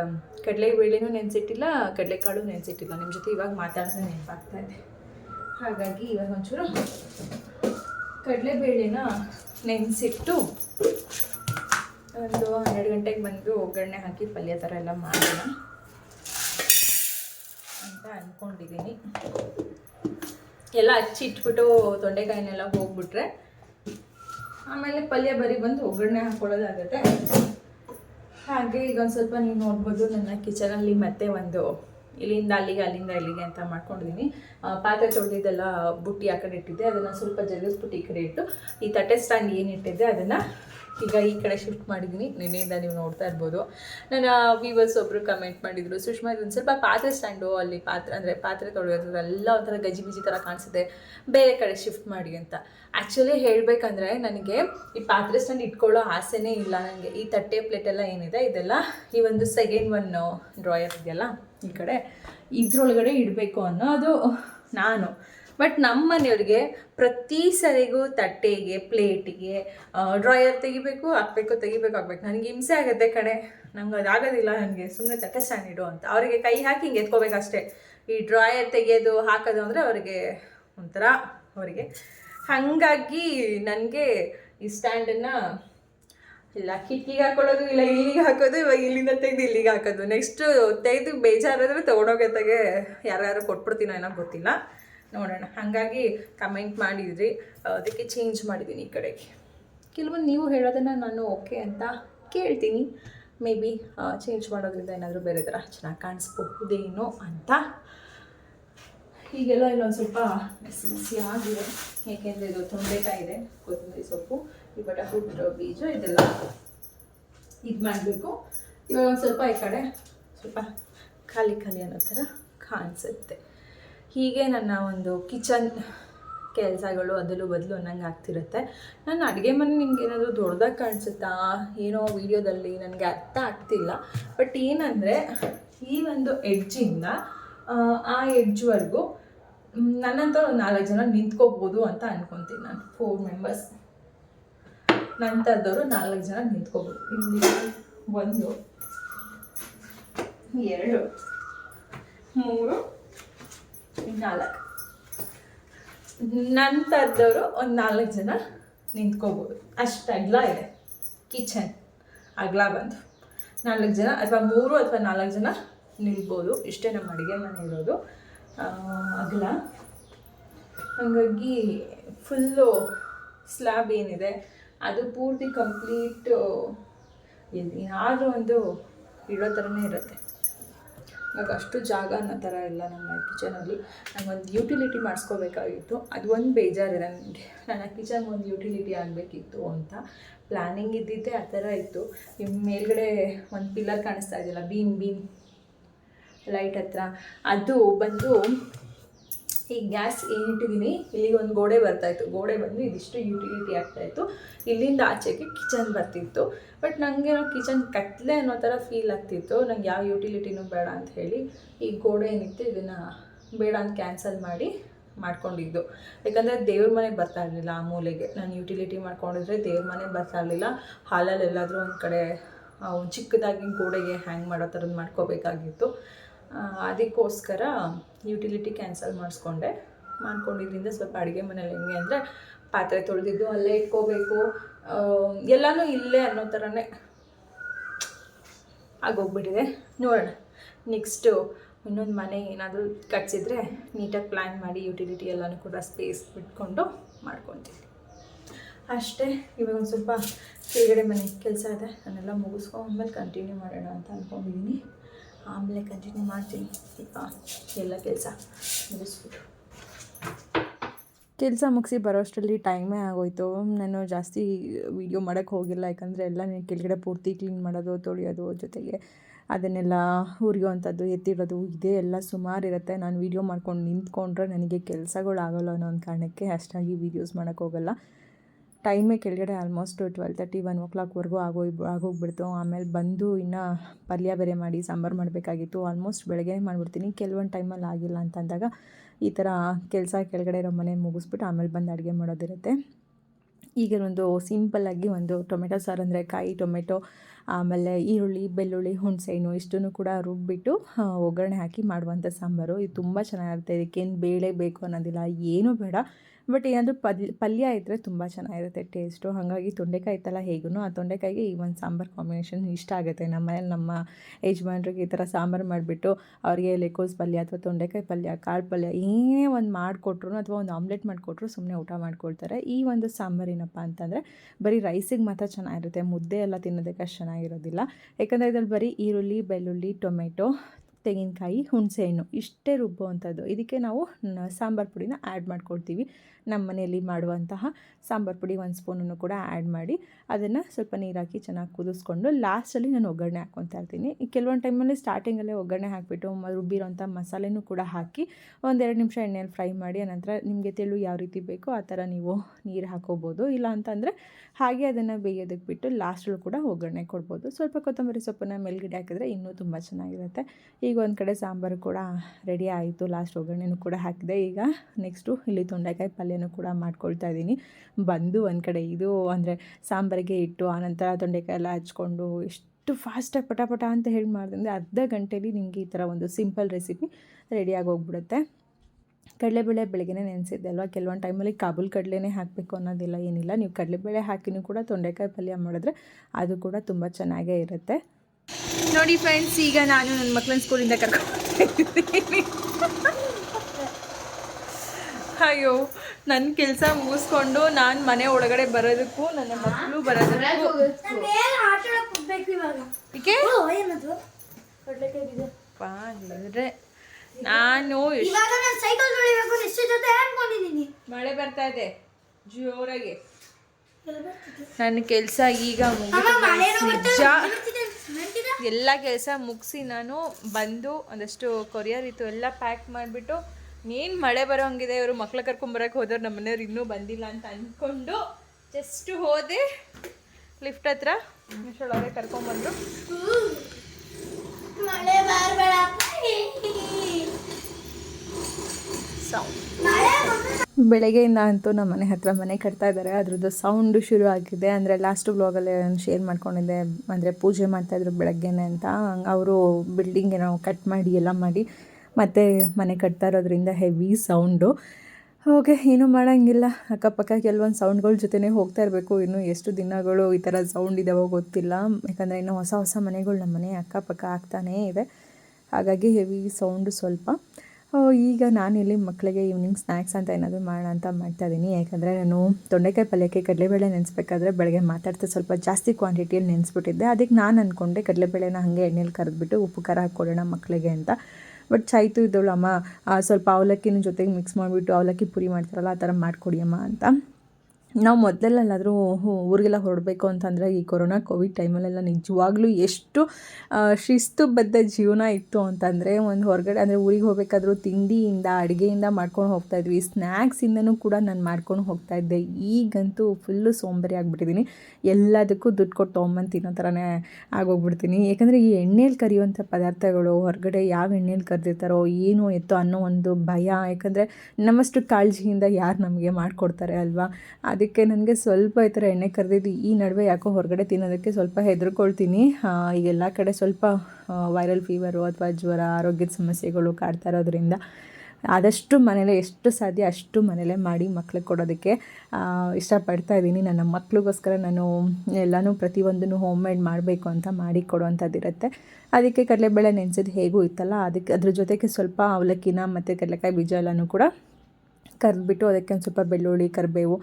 ಕಡಲೆ ಬೇಳೆನೂ ನೆನೆಸಿಟ್ಟಿಲ್ಲ, ಕಡಲೆಕಾಳು ನೆನೆಸಿಟ್ಟಿಲ್ಲ. ನಿಮ್ಮ ಜೊತೆ ಇವಾಗ ಮಾತಾಡ್ತಾ ನೆನಪಾಗ್ತಾ ಇದೆ. ಹಾಗಾಗಿ ಇವಾಗ ಒಂಚೂರು ಕಡಲೆಬೇಳೆನ ನೆನೆಸಿಟ್ಟು, ಒಂದು ಹನ್ನೆರಡು ಗಂಟೆಗೆ ಬಂದು ಒಗ್ಗರಣೆ ಹಾಕಿ ಪಲ್ಯ ಥರ ಎಲ್ಲ ಮಾಡೋಣ. ಅಂತ ಅಂದ್ಕೊಂಡಿದ್ದೀನಿ ಎಲ್ಲ ಹಚ್ಚಿಟ್ಬಿಟ್ಟು ತೊಂಡೆಕಾಯಿನೆಲ್ಲ ಹೋಗ್ಬಿಟ್ರೆ ಆಮೇಲೆ ಪಲ್ಯ ಬರೀ ಬಂದು ಒಗ್ಗರಣೆ ಹಾಕೊಳ್ಳೋದಾಗುತ್ತೆ. ಹಾಗೆ ಈಗ ಒಂದು ಸ್ವಲ್ಪ ನೀವು ನೋಡ್ಬೋದು ನನ್ನ ಕಿಚನಲ್ಲಿ ಮತ್ತೆ ಒಂದು ಇಲ್ಲಿಂದ ಅಲ್ಲಿಗೆ ಅಲ್ಲಿಂದ ಇಲ್ಲಿಗೆ ಅಂತ ಮಾಡ್ಕೊಂಡಿದ್ದೀನಿ ಪಾತ್ರೆ ತೊಳೆದಿದ್ದೆಲ್ಲ ಬುಟ್ಟಿ ಆ ಕಡೆ ಇಟ್ಟಿದ್ದೆ. ಅದನ್ನು ಸ್ವಲ್ಪ ಜಲ್ಲಿಸ್ಬಿಟ್ಟು ಈ ಕಡೆ ಇಟ್ಟು ಈ ತಟ್ಟೆ ಸ್ಟ್ಯಾಂಡ್ ಏನಿಟ್ಟಿದ್ದೆ ಅದನ್ನು ಈಗ ಈ ಕಡೆ ಶಿಫ್ಟ್ ಮಾಡಿದ್ದೀನಿ ನಿನ್ನೆಯಿಂದ ನೀವು ನೋಡ್ತಾ ಇರ್ಬೋದು. ನನ್ನ ವೀವರ್ಸ್ ಒಬ್ಬರು ಕಮೆಂಟ್ ಮಾಡಿದರು, ಸುಷ್ಮಾ ಒಂದು ಸ್ವಲ್ಪ ಪಾತ್ರೆ ಸ್ಟ್ಯಾಂಡು ಅಲ್ಲಿ ಪಾತ್ರೆ, ಅಂದರೆ ಪಾತ್ರೆ ತೊಳೆಯೋದು ಎಲ್ಲ ಒಂಥರ ಗಜಿ ಬಿಜಿ ಥರ ಕಾಣಿಸುತ್ತೆ. ಬೇರೆ ಕಡೆ ಶಿಫ್ಟ್ ಮಾಡಿ ಅಂತ. ಆ್ಯಕ್ಚುಲಿ ಹೇಳಬೇಕಂದ್ರೆ ನನಗೆ ಈ ಪಾತ್ರೆ ಸ್ಟ್ಯಾಂಡ್ ಇಟ್ಕೊಳ್ಳೋ ಆಸೆನೇ ಇಲ್ಲ. ನನಗೆ ಈ ತಟ್ಟೆ ಪ್ಲೇಟ್ ಎಲ್ಲ ಏನಿದೆ, ಇದೆಲ್ಲ ಈ ಒಂದು ಸೆಕೆಂಡ್ ಒನ್ ಡ್ರಾಯರ್ ಇದೆಯಲ್ಲ, ಈ ಕಡೆ ಇದ್ರೊಳಗಡೆ ಇಡಬೇಕು ಅನ್ನೋದು ನಾನು. ಬಟ್ ನಮ್ಮ ಮನೆಯವ್ರಿಗೆ ಪ್ರತಿ ಸರಿಗೂ ತಟ್ಟೆಗೆ, ಪ್ಲೇಟಿಗೆ ಡ್ರಾಯರ್ ತೆಗಿಬೇಕು, ಹಾಕ್ಬೇಕು ತೆಗಿಬೇಕು, ಹಾಕ್ಬೇಕು. ನನಗೆ ಹಿಂಸೆ ಆಗುತ್ತೆ ಕಣೆ. ನಂಗೆ ಅದಾಗೋದಿಲ್ಲ ನನಗೆ. ಸುಮ್ಮನೆ ತಟ್ಟೆ ಸ್ಟ್ಯಾಂಡ್ ಇಡು ಅಂತ. ಅವರಿಗೆ ಕೈ ಹಾಕಿ ಹಿಂಗೆ ಎತ್ಕೋಬೇಕಷ್ಟೇ. ಈ ಡ್ರಾಯರ್ ತೆಗೆಯೋದು ಹಾಕೋದು ಅಂದರೆ ಅವರಿಗೆ ಒಂಥರ ಅವರಿಗೆ ಹಾಗಾಗಿ ನನಗೆ ಈ ಸ್ಟ್ಯಾಂಡನ್ನು ಇಲ್ಲ, ಕಿಟಕಿಗೆ ಹಾಕೊಳ್ಳೋದು ಇಲ್ಲ, ಇಲ್ಲಿಗೆ ಹಾಕೋದು, ಇವಾಗ ಇಲ್ಲಿಂದ ತೆಗೆದು ಇಲ್ಲಿಗೆ ಹಾಕೋದು. ನೆಕ್ಸ್ಟು ತೆಗೆದು ಬೇಜಾರಾದರೆ ತೊಗೊಂಡೋಗತ್ತಾಗೆ ಯಾರ್ಯಾರು ಕೊಟ್ಬಿಡ್ತೀನೋ ಏನೋ ಗೊತ್ತಿಲ್ಲ. ನೋಡೋಣ. ಹಾಗಾಗಿ ಕಮೆಂಟ್ ಮಾಡಿದ್ರಿ. ಅದಕ್ಕೆ ಚೇಂಜ್ ಮಾಡಿದ್ದೀನಿ ಈ ಕಡೆಗೆ. ಕೆಲವೊಂದು ನೀವು ಹೇಳೋದನ್ನು ನಾನು ಓಕೆ ಅಂತ ಕೇಳ್ತೀನಿ. ಮೇ ಬಿ ಚೇಂಜ್ ಮಾಡೋದ್ರಿಂದ ಏನಾದರೂ ಬೇರೆ ಥರ ಚೆನ್ನಾಗಿ ಕಾಣಿಸ್ಬಹುದೇನೋ ಅಂತ. ಹೀಗೆಲ್ಲ ಇಲ್ಲೊಂದು ಸ್ವಲ್ಪ ಬಿಸಿ ಬಿಸಿ ಆಗಿದೆ. ಏಕೆಂದರೆ ಇದು ತೊಂಡೆಕಾಯಿ ಇದೆ, ಕೊತ್ತಂಬರಿ ಸೊಪ್ಪು, ಈ ಬಟಾಫುಟ್ ಬೀಜ ಇದೆಲ್ಲ ಇದು ಮಾಡಬೇಕು. ಇವಾಗ ಒಂದು ಸ್ವಲ್ಪ ಈ ಕಡೆ ಸ್ವಲ್ಪ ಖಾಲಿ ಖಾಲಿ ಅನ್ನೋ ಥರ ಕಾಣಿಸುತ್ತೆ. ಹೀಗೆ ನನ್ನ ಒಂದು ಕಿಚನ್ ಕೆಲಸಗಳು ಅದಲು ಬದಲು ಅನ್ನಂಗೆ ಆಗ್ತಿರುತ್ತೆ. ನಾನು ಅಡುಗೆ ಮನೆ ನಿಮ್ಗೆ ಏನಾದರೂ ದೊಡ್ಡದಾಗಿ ಕಾಣಿಸುತ್ತಾ? ಏನೋ ವೀಡಿಯೋದಲ್ಲಿ ನನಗೆ ಅರ್ಥ ಆಗ್ತಿಲ್ಲ. ಬಟ್ ಏನಂದರೆ, ಈ ಒಂದು ಎಡ್ಜಿಂದ ಆ ಎಡ್ಜ್ವರೆಗೂ ನನ್ನಂತ ಒಂದು ನಾಲ್ಕು ಜನ ನಿಂತ್ಕೋಬೋದು ಅಂತ ಅನ್ಕೊತೀನಿ ನಾನು. ಫೋರ್ ಮೆಂಬರ್ಸ್ ನಂತರದವರು ನಾಲ್ಕು ಜನ ನಿಂತ್ಕೋಬೋದು. ಇಲ್ಲಿ ಒಂದು, ಎರಡು, ಮೂರು ನಾಲ್ಕು. ನಂತರದವರು ಒಂದು ನಾಲ್ಕು ಜನ ನಿಂತ್ಕೋಬೋದು. ಅಷ್ಟು ಅಗ್ಲ ಇದೆ. ಕಿಚನ್ ಅಗ್ಲ ಬಂದು. ನಾಲ್ಕು ಜನ ಅಥವಾ ಮೂರು ಅಥವಾ ನಾಲ್ಕು ಜನ ನಿಲ್ಬೋದು. ಇಷ್ಟೇ ನಮ್ಮ ಅಡುಗೆ ಮನೆ ಇರೋದು. ಅಗಲ. ಹಾಗಾಗಿ ಫುಲ್ಲು ಸ್ಲ್ಯಾಬ್ ಏನಿದೆ. ಅದು ಪೂರ್ತಿ ಕಂಪ್ಲೀಟ್ ಏನಾದರೂ ಒಂದು ಇಡೋ ಥರನೇ ಇರುತ್ತೆ. ಇವಾಗ ಅಷ್ಟು ಜಾಗ ಅನ್ನೋ ಥರ ಇಲ್ಲ ನಮ್ಮ ಕಿಚನಲ್ಲಿ ಒಂದು ಯುಟಿಲಿಟಿ ಮಾಡಿಸ್ಕೋಬೇಕಾಗಿತ್ತು. ಅದು ಒಂದು ಬೇಜಾರಿದೆ ನನಗೆ. ನನ್ನ ಕಿಚನ್ಗೆ ಒಂದು ಯುಟಿಲಿಟಿ ಆಗಬೇಕಿತ್ತು ಅಂತ. ಪ್ಲ್ಯಾನಿಂಗ್ ಇದ್ದಿದ್ದೆ ಆ ಥರ ಇತ್ತು. ನಿಮ್ಮ ಮೇಲ್ಗಡೆ ಒಂದು ಪಿಲ್ಲರ್ ಕಾಣಿಸ್ತಾ ಇದೆಯಲ್ಲ ಬೀಮ್ ಬೀಮ್ ಲೈಟ್ ಹತ್ರ. ಅದು ಬಂದು ಈ ಗ್ಯಾಸ್ ಏನಿಟ್ಟಿದ್ದೀನಿ ಇಲ್ಲಿಗೆ ಒಂದು ಗೋಡೆ ಬರ್ತಾಯಿತ್ತು ಗೋಡೆ ಬಂದು ಇದಿಷ್ಟು ಯುಟಿಲಿಟಿ ಆಗ್ತಾಯಿತ್ತು ಇಲ್ಲಿಂದ ಆಚೆಗೆ ಕಿಚನ್ ಬರ್ತಿತ್ತು. ಬಟ್ ನನಗೆ ಕಿಚನ್ ಕತ್ಲೆ ಅನ್ನೋ ಥರ ಫೀಲ್ ಆಗ್ತಿತ್ತು. ನಂಗೆ ಯಾವ ಯುಟಿಲಿಟಿನೂ ಬೇಡ ಅಂತ ಹೇಳಿ ಈ ಗೋಡೆ ಏನಿತ್ತು ಇದನ್ನು ಬೇಡ ಅಂತ ಕ್ಯಾನ್ಸಲ್ ಮಾಡಿ ಮಾಡ್ಕೊಂಡಿದ್ದು. ಯಾಕಂದರೆ ದೇವ್ರ ಮನೆಗೆ ಬರ್ತಾ ಇರಲಿಲ್ಲ ಆ ಮೂಲೆಗೆ. ನಾನು ಯುಟಿಲಿಟಿ ಮಾಡ್ಕೊಂಡಿದ್ರೆ ದೇವ್ರ ಮನೆಗೆ ಬರ್ತಾ ಇರಲಿಲ್ಲ. ಹಾಲಲ್ಲಿ ಎಲ್ಲಾದರೂ ಒಂದು ಕಡೆ ಚಿಕ್ಕದಾಗಿ ಗೋಡೆಗೆ ಹ್ಯಾಂಗ್ ಮಾಡೋ ಥರದ್ದು ಮಾಡ್ಕೋಬೇಕಾಗಿತ್ತು. ಅದಕ್ಕೋಸ್ಕರ ಯುಟಿಲಿಟಿ ಕ್ಯಾನ್ಸಲ್ ಮಾಡಿಸ್ಕೊಂಡೆ. ಮಾಡ್ಕೊಂಡಿದ್ದರಿಂದ ಸ್ವಲ್ಪ ಅಡುಗೆ ಮನೇಲಿ ಹೆಂಗೆ ಅಂದರೆ ಪಾತ್ರೆ ತೊಳೆದಿದ್ದು ಅಲ್ಲೇ ಇಟ್ಕೋಬೇಕು. ಎಲ್ಲನೂ ಇಲ್ಲೇ ಅನ್ನೋ ಥರನೇ ಆಗೋಗ್ಬಿಟ್ಟಿದೆ. ನೋಡೋಣ. ನೆಕ್ಸ್ಟು ಇನ್ನೊಂದು ಮನೆ ಏನಾದರೂ ಕಟ್ಸಿದ್ರೆ ನೀಟಾಗಿ ಪ್ಲ್ಯಾನ್ ಮಾಡಿ ಯುಟಿಲಿಟಿ ಎಲ್ಲನೂ ಕೂಡ ಸ್ಪೇಸ್ ಬಿಟ್ಕೊಂಡು ಮಾಡ್ಕೊತೀನಿ ಅಷ್ಟೇ. ಇವಾಗ ಒಂದು ಸ್ವಲ್ಪ ಕೆಳಗಡೆ ಮನೆ ಕೆಲಸ ಇದೆ. ಅದನ್ನೆಲ್ಲ ಮುಗಿಸ್ಕೊಂಡ್ಮೇಲೆ ಕಂಟಿನ್ಯೂ ಮಾಡೋಣ ಅಂತ ಅಂದ್ಕೊಂಡಿದ್ದೀನಿ ಆಮೇಲೆ ಕಂಟಿನ್ಯೂ ಮಾಡ್ತೀನಿ. ಎಲ್ಲ ಕೆಲಸ ಮುಗಿಸ್ಬಿಟ್ಟು ಕೆಲಸ ಮುಗಿಸಿ ಬರೋಷ್ಟರಲ್ಲಿ ಟೈಮೇ ಆಗೋಯ್ತು. ನಾನು ಜಾಸ್ತಿ ವೀಡಿಯೋ ಮಾಡೋಕ್ಕೆ ಹೋಗಿಲ್ಲ. ಯಾಕಂದರೆ ಎಲ್ಲ ಕೆಳಗಡೆ ಪೂರ್ತಿ ಕ್ಲೀನ್ ಮಾಡೋದು, ತೊಳೆಯೋದು ಜೊತೆಗೆ ಅದನ್ನೆಲ್ಲ ಹುರಿಯೋವಂಥದ್ದು ಎತ್ತಿಡೋದು, ಇದೇ ಎಲ್ಲ ಸುಮಾರು ಇರುತ್ತೆ. ನಾನು ವೀಡಿಯೋ ಮಾಡ್ಕೊಂಡು ನಿಂತ್ಕೊಂಡ್ರೆ ನನಗೆ ಕೆಲಸಗಳು ಆಗೋಲ್ಲ ಅನ್ನೋ ಒಂದು ಕಾರಣಕ್ಕೆ ಅಷ್ಟಾಗಿ ವೀಡಿಯೋಸ್ ಮಾಡೋಕ್ಕೆ ಹೋಗಲ್ಲ. ಟೈಮೇ ಕೆಳಗಡೆ ಆಲ್ಮೋಸ್ಟ್ ಟ್ವೆಲ್ ತರ್ಟಿ ಒನ್ ಓ ಕ್ಲಾಕ್ವರೆಗೂ ಆಗೋಯ್ ಆಗೋಗ್ಬಿಡ್ತು. ಆಮೇಲೆ ಬಂದು ಇನ್ನು ಪಲ್ಯ ಬೇರೆ ಮಾಡಿ, ಸಾಂಬಾರು ಮಾಡಬೇಕಾಗಿತ್ತು. ಆಲ್ಮೋಸ್ಟ್ ಬೆಳಗ್ಗೆ ಮಾಡಿಬಿಡ್ತೀನಿ. ಕೆಲವೊಂದು ಟೈಮಲ್ಲಿ ಆಗಿಲ್ಲ ಅಂತಂದಾಗ ಈ ಥರ ಕೆಲಸ ಕೆಳಗಡೆ ಇರೋ ಮನೆ ಮುಗಿಸ್ಬಿಟ್ಟು ಆಮೇಲೆ ಬಂದು ಅಡುಗೆ ಮಾಡೋದಿರುತ್ತೆ. ಈಗ ಒಂದು ಸಿಂಪಲ್ಲಾಗಿ ಒಂದು ಟೊಮೆಟೊ ಸಾರು ಅಂದರೆ ಕಾಯಿ, ಟೊಮೆಟೊ, ಆಮೇಲೆ ಈರುಳ್ಳಿ, ಬೆಳ್ಳುಳ್ಳಿ, ಹುಣಸೆಹಣ್ಣು ಇಷ್ಟನ್ನು ಕೂಡ ರುಬ್ಬಿಟ್ಟು ಒಗ್ಗರಣೆ ಹಾಕಿ ಮಾಡುವಂಥ ಸಾಂಬಾರು. ಇದು ತುಂಬ ಚೆನ್ನಾಗಿರುತ್ತೆ. ಇದಕ್ಕೇನು ಬೇಳೆ ಬೇಕು ಅನ್ನೋದಿಲ್ಲ. ಏನೂ ಬೇಡ. ಬಟ್ ಏನಾದರೂ ಪಲ್ಯ ಪಲ್ಯ ಇದ್ದರೆ ತುಂಬ ಚೆನ್ನಾಗಿರುತ್ತೆ ಟೇಸ್ಟು ಹಾಗಾಗಿ ತೊಂಡೆಕಾಯಿ ಇತ್ತಲ್ಲ ಹೇಗೂ ಆ ತೊಂಡೆಕಾಯಿಗೆ ಈ ಒಂದು ಸಾಂಬಾರು ಕಾಂಬಿನೇಷನ್ ಇಷ್ಟ ಆಗುತ್ತೆ. ನಮ್ಮ ಮನೇಲಿ ನಮ್ಮ ಯಜಮಾನ್ರಿಗೆ ಈ ಥರ ಸಾಂಬಾರು ಮಾಡಿಬಿಟ್ಟು ಅವರಿಗೆ ಲೆಕೋಸ್ ಪಲ್ಯ ಅಥವಾ ತೊಂಡೆಕಾಯಿ ಪಲ್ಯ, ಕಾಳು ಪಲ್ಯ, ಏನೇ ಒಂದು ಮಾಡಿಕೊಟ್ರು ಅಥವಾ ಒಂದು ಆಮ್ಲೆಟ್ ಮಾಡಿಕೊಟ್ರು ಸುಮ್ಮನೆ ಊಟ ಮಾಡ್ಕೊಳ್ತಾರೆ. ಈ ಒಂದು ಸಾಂಬಾರು ಏನಪ್ಪ ಅಂತಂದರೆ ಬರೀ ರೈಸಿಗೆ ಮಾತ್ರ ಚೆನ್ನಾಗಿರುತ್ತೆ. ಮುದ್ದೆ ಎಲ್ಲ ತಿನ್ನೋದಕ್ಕೆ ಅಷ್ಟು ಚೆನ್ನಾಗಿರೋದಿಲ್ಲ. ಯಾಕಂದರೆ ಇದ್ರಲ್ಲಿ ಬರೀ ಈರುಳ್ಳಿ, ಬೆಳ್ಳುಳ್ಳಿ, ಟೊಮೆಟೊ, ತೆಂಗಿನಕಾಯಿ ಹುಣಸೆಹಣ್ಣು ಇಷ್ಟೇ ರುಬ್ಬುವಂಥದ್ದು. ಇದಕ್ಕೆ ನಾವು ಸಾಂಬಾರು ಪುಡಿನ ಆ್ಯಡ್ ಮಾಡ್ಕೊಳ್ತೀವಿ. ನಮ್ಮ ಮನೆಯಲ್ಲಿ ಮಾಡುವಂತಹ ಸಾಂಬಾರು ಪುಡಿ ಒಂದು ಸ್ಪೂನನ್ನು ಕೂಡ ಆ್ಯಡ್ ಮಾಡಿ ಅದನ್ನು ಸ್ವಲ್ಪ ನೀರಾಕಿ ಚೆನ್ನಾಗಿ ಕುದಿಸ್ಕೊಂಡು ಲಾಸ್ಟಲ್ಲಿ ನಾನು ಒಗ್ಗರಣೆ ಹಾಕ್ಕೊತಾ ಇರ್ತೀನಿ. ಕೆಲವೊಂದು ಟೈಮಲ್ಲಿ ಸ್ಟಾರ್ಟಿಂಗಲ್ಲೇ ಒಗ್ಗರಣೆ ಹಾಕಿಬಿಟ್ಟು ರುಬ್ಬಿರೋಂಥ ಮಸಾಲೆನೂ ಕೂಡ ಹಾಕಿ ಒಂದೆರಡು ನಿಮಿಷ ಎಣ್ಣೆಯಲ್ಲಿ ಫ್ರೈ ಮಾಡಿ ಆನಂತರ ನಿಮಗೆ ತೆಳು ಯಾವ ರೀತಿ ಬೇಕೋ ಆ ಥರ ನೀವು ನೀರು ಹಾಕೋಬೋದು. ಇಲ್ಲ ಅಂತಂದರೆ ಹಾಗೆ ಅದನ್ನು ಬೇಯೋದಕ್ಕೆ ಬಿಟ್ಟು ಲಾಸ್ಟಲ್ಲೂ ಕೂಡ ಒಗ್ಗರಣೆ ಕೊಡ್ಬೋದು. ಸ್ವಲ್ಪ ಕೊತ್ತಂಬರಿ ಸೊಪ್ಪನ್ನ ಮೇಲ್ಗಡೆ ಹಾಕಿದ್ರೆ ಇನ್ನೂ ತುಂಬ ಚೆನ್ನಾಗಿರುತ್ತೆ. ಈಗ ಒಂದು ಕಡೆ ಸಾಂಬಾರು ಕೂಡ ರೆಡಿ ಆಯಿತು. ಲಾಸ್ಟ್ ಒಗ್ಗರಣೆನೂ ಕೂಡ ಹಾಕಿದೆ. ಈಗ ನೆಕ್ಸ್ಟು ಇಲ್ಲಿ ತೊಂಡೆಕಾಯಿ ಪಲ್ಯನೂ ಕೂಡ ಮಾಡ್ಕೊಳ್ತಾ ಇದ್ದೀನಿ. ಬಂದು ಒಂದು ಕಡೆ ಇದು ಅಂದರೆ ಸಾಂಬಾರಿಗೆ ಇಟ್ಟು ಆನಂತರ ತೊಂಡೆಕಾಯಿ ಎಲ್ಲ ಹಚ್ಕೊಂಡು ಎಷ್ಟು ಫಾಸ್ಟಾಗಿ ಪಟಾಪಟ ಪಟ ಅಂತ ಹೇಳಿ ಮಾಡಿದ್ರೆ ಅರ್ಧ ಗಂಟೇಲಿ ನಿಮಗೆ ಈ ಥರ ಒಂದು ಸಿಂಪಲ್ ರೆಸಿಪಿ ರೆಡಿಯಾಗಿ ಹೋಗ್ಬಿಡುತ್ತೆ. ಕಡಲೆಬೇಳೆ ಬೆಳಗ್ಗೆ ನೆನೆಸಿದ್ದೆ ಅಲ್ವಾ? ಕೆಲವೊಂದು ಟೈಮಲ್ಲಿ ಕಾಬೂಲ್ ಕಡಲೆನೇ ಹಾಕಬೇಕು ಅನ್ನೋದಿಲ್ಲ, ಏನಿಲ್ಲ. ನೀವು ಕಡಲೆಬೇಳೆ ಹಾಕಿನೂ ಕೂಡ ತೊಂಡೆಕಾಯಿ ಪಲ್ಯ ಮಾಡಿದ್ರೆ ಅದು ಕೂಡ ತುಂಬ ಚೆನ್ನಾಗೇ ಇರುತ್ತೆ. ನೋಡಿ ಫ್ರೆಂಡ್ಸ್ ಈಗ ನಾನು ನನ್ನ ಮಕ್ಕಳನ್ನ ಸ್ಕೂಲಿಂದ ಕರ್ಕೊಂಡು ಅಯ್ಯೋ ನನ್ನ ಕೆಲಸ ಮುಗಿಸ್ಕೊಂಡು ನಾನು ಮನೆ ಒಳಗಡೆ ಬರೋದಕ್ಕೂ ನನ್ನ ಮಕ್ಕಳು ಬರೋದಕ್ಕೂ. ಹೇಳಿದ್ರೆ ನಾನು ಮಳೆ ಬರ್ತಾ ಇದೆ ಜೋರಾಗಿ. ನನ್ನ ಕೆಲಸ ಈಗ ನಿಜ. ಎಲ್ಲ ಕೆಲಸ ಮುಗಿಸಿ ನಾನು ಬಂದು ಒಂದಷ್ಟು ಕೊರಿಯರ್ ಇತ್ತು ಎಲ್ಲ ಪ್ಯಾಕ್ ಮಾಡಿಬಿಟ್ಟು ಏನು ಮಳೆ ಬರೋಂಗಿದೆ ಇವರು ಮಕ್ಳು ಕರ್ಕೊಂಬರಕ್ಕೆ ಹೋದವ್ರು ನಮ್ಮ ಮನೆಯವ್ರು ಇನ್ನೂ ಬಂದಿಲ್ಲ ಅಂತ ಅಂದ್ಕೊಂಡು ಜಸ್ಟ್ ಹೋದೆ. ಲಿಫ್ಟ್ ಹತ್ರ. ಅವರೇ ಕರ್ಕೊಂಬಂದರು ಮಳೆ ಬರ್ಬೇಡ ಸೌಂಡ್ ಮಳೆ ಬಂದ್ರೆ ಬೆಳಗ್ಗೆಯಿಂದ ಅಂತೂ ನಮ್ಮ ಮನೆ ಹತ್ರ ಮನೆ ಕಟ್ತಾ ಇದ್ದಾರೆ ಅದ್ರದ್ದು ಸೌಂಡು ಶುರು ಆಗಿದೆ. ಅಂದರೆ ಲಾಸ್ಟ್ ಬ್ಲಾಗಲ್ಲಿ ನಾನು ಶೇರ್ ಮಾಡ್ಕೊಂಡಿದ್ದೆ. ಅಂದರೆ ಪೂಜೆ ಮಾಡ್ತಾಯಿದ್ರು ಬೆಳಗ್ಗೆನೆ ಅಂತ. ಅವರು ಬಿಲ್ಡಿಂಗ್ ಏನೋ ಕಟ್ ಮಾಡಿ ಎಲ್ಲ ಮಾಡಿ. ಮತ್ತೆ ಮನೆ ಕಟ್ತಾ ಇರೋದ್ರಿಂದ ಹೆವಿ ಸೌಂಡು ಓಕೆ ಏನೂ ಮಾಡೋಂಗಿಲ್ಲ. ಅಕ್ಕಪಕ್ಕ ಕೆಲವೊಂದು ಸೌಂಡ್ಗಳ ಜೊತೆನೇ ಹೋಗ್ತಾ ಇರಬೇಕು. ಇನ್ನು ಎಷ್ಟು ದಿನಗಳು ಈ ಥರ ಸೌಂಡ್ ಇದಾವೋ ಗೊತ್ತಿಲ್ಲ. ಯಾಕಂದರೆ ಇನ್ನು ಹೊಸ ಹೊಸ ಮನೆಗಳು ನಮ್ಮ ಮನೆ ಅಕ್ಕಪಕ್ಕ ಆಗ್ತಾನೇ ಇದೆ. ಹಾಗಾಗಿ ಹೆವಿ ಸೌಂಡು ಸ್ವಲ್ಪ. ಈಗ ನಾನಿಲ್ಲಿ ಮಕ್ಕಳಿಗೆ ಈವ್ನಿಂಗ್ ಸ್ನ್ಯಾಕ್ಸ್ ಅಂತ ಏನಾದರೂ ಮಾಡೋಣ ಅಂತ ಮಾಡ್ತಾ ಇದ್ದೀನಿ ಯಾಕಂದರೆ ನಾನು ತೊಂಡೆಕಾಯಿ ಪಲ್ಯಕ್ಕೆ ಕಡಲೆಬೇಳೆ ನೆನೆಸ್ಬೇಕಾದ್ರೆ ಬೆಳಗ್ಗೆ ಮಾತಾಡ್ತಾ ಸ್ವಲ್ಪ ಜಾಸ್ತಿ ಕ್ವಾಂಟಿಟಿಯಲ್ಲಿ ನೆನೆಸ್ಬಿಟ್ಟಿದ್ದೆ. ಅದಕ್ಕೆ ನಾನು ಅಂದ್ಕೊಂಡೆ ಕಡಲೆಬೇಳೆನ ಹಾಗೆ ಎಣ್ಣೆಲಿ ಕರೆದ್ಬಿಟ್ಟು ಉಪ್ಪು ಖಾರ ಹಾಕ್ಕೊಡೋಣ ಮಕ್ಕಳಿಗೆ ಅಂತ. ಬಟ್ ಚಾಯ್ತು ಇದ್ದವಳು ಅಮ್ಮ ಆ, ಸ್ವಲ್ಪ ಅವಲಕ್ಕಿನ ಜೊತೆಗೆ ಮಿಕ್ಸ್ ಮಾಡಿಬಿಟ್ಟು ಅವಲಕ್ಕಿ ಪುರಿ ಮಾಡ್ತಾರಲ್ಲ ಆ ಥರ ಮಾಡಿಕೊಡಿ ಅಮ್ಮ ಅಂತ. ನಾವು ಮೊದಲೆಲ್ಲಾದರೂ ಊರಿಗೆಲ್ಲ ಹೊರಡಬೇಕು ಅಂತಂದರೆ ಈ ಕೊರೋನಾ ಕೋವಿಡ್ ಟೈಮಲ್ಲೆಲ್ಲ ನಿಜವಾಗ್ಲೂ ಎಷ್ಟು ಶಿಸ್ತುಬದ್ಧ ಜೀವನ ಇತ್ತು ಅಂತಂದರೆ ಒಂದು ಹೊರಗಡೆ ಅಂದರೆ ಊರಿಗೆ ಹೋಗಬೇಕಾದ್ರೂ ತಿಂಡಿಯಿಂದ, ಅಡುಗೆಯಿಂದ ಮಾಡ್ಕೊಂಡು ಹೋಗ್ತಾಯಿದ್ವಿ ಸ್ನ್ಯಾಕ್ಸಿಂದನೂ ಕೂಡ ನಾನು ಮಾಡ್ಕೊಂಡು ಹೋಗ್ತಾಯಿದ್ದೆ ಈಗಂತೂ ಫುಲ್ಲು ಸೋಂಬರಿ ಆಗಿಬಿಟ್ಟಿದ್ದೀನಿ ಎಲ್ಲದಕ್ಕೂ ದುಡ್ಡು ಕೊಟ್ಟು ತೊಗೊಂಬಂದು ತಿನ್ನೋ ಥರನೇ ಆಗೋಗ್ಬಿಡ್ತೀನಿ. ಏಕೆಂದರೆ ಈ ಎಣ್ಣೆಲಿ ಕರಿಯುವಂಥ ಪದಾರ್ಥಗಳು, ಹೊರಗಡೆ ಯಾವ ಎಣ್ಣೆಲಿ ಕರೆದಿರ್ತಾರೋ, ಏನು ಎತ್ತೋ ಅನ್ನೋ ಒಂದು ಭಯ. ಯಾಕಂದರೆ ನಮ್ಮಷ್ಟು ಕಾಳಜಿಯಿಂದ ಯಾರು ನಮಗೆ ಮಾಡಿಕೊಡ್ತಾರೆ ಅಲ್ವಾ? ಅದಕ್ಕೆ ನನಗೆ ಸ್ವಲ್ಪ ಈ ಥರ ಎಣ್ಣೆ ಕರೆದಿದ್ದು ಈ ನಡುವೆ ಯಾಕೋ ಹೊರಗಡೆ ತಿನ್ನೋದಕ್ಕೆ ಸ್ವಲ್ಪ ಹೆದರ್ಕೊಳ್ತೀನಿ. ಈಗ ಎಲ್ಲ ಕಡೆ ಸ್ವಲ್ಪ ವೈರಲ್ ಫೀವರು ಅಥವಾ ಜ್ವರ, ಆರೋಗ್ಯದ ಸಮಸ್ಯೆಗಳು ಕಾಡ್ತಾ ಇರೋದ್ರಿಂದ ಆದಷ್ಟು ಮನೇಲೇ, ಎಷ್ಟು ಸಾಧ್ಯ ಅಷ್ಟು ಮನೇಲೇ ಮಾಡಿ ಮಕ್ಳಿಗೆ ಕೊಡೋದಕ್ಕೆ ಇಷ್ಟಪಡ್ತಾ ಇದ್ದೀನಿ. ನನ್ನ ಮಕ್ಳಿಗೋಸ್ಕರ ನಾನು ಎಲ್ಲನೂ ಪ್ರತಿಯೊಂದನ್ನು ಹೋಮ್ ಮೇಡ್ ಮಾಡಬೇಕು ಅಂತ ಮಾಡಿ ಕೊಡುವಂಥದ್ದಿರುತ್ತೆ ಅದಕ್ಕೆ ಕಡಲೆಬೇಳೆ ನೆನೆಸಿದ್ದು ಹೇಗೂ ಇತ್ತಲ್ಲ, ಅದಕ್ಕೆ ಅದ್ರ ಜೊತೆಗೆ ಸ್ವಲ್ಪ ಅವಲಕ್ಕಿನ ಮತ್ತು ಕಡಲೆಕಾಯಿ ಬೀಜ ಎಲ್ಲನೂ ಕೂಡ ಕರೆದ್ಬಿಟ್ಟು ಅದಕ್ಕೆ ಒಂದು ಸ್ವಲ್ಪ ಬೆಳ್ಳುಳ್ಳಿ, ಕರಿಬೇವು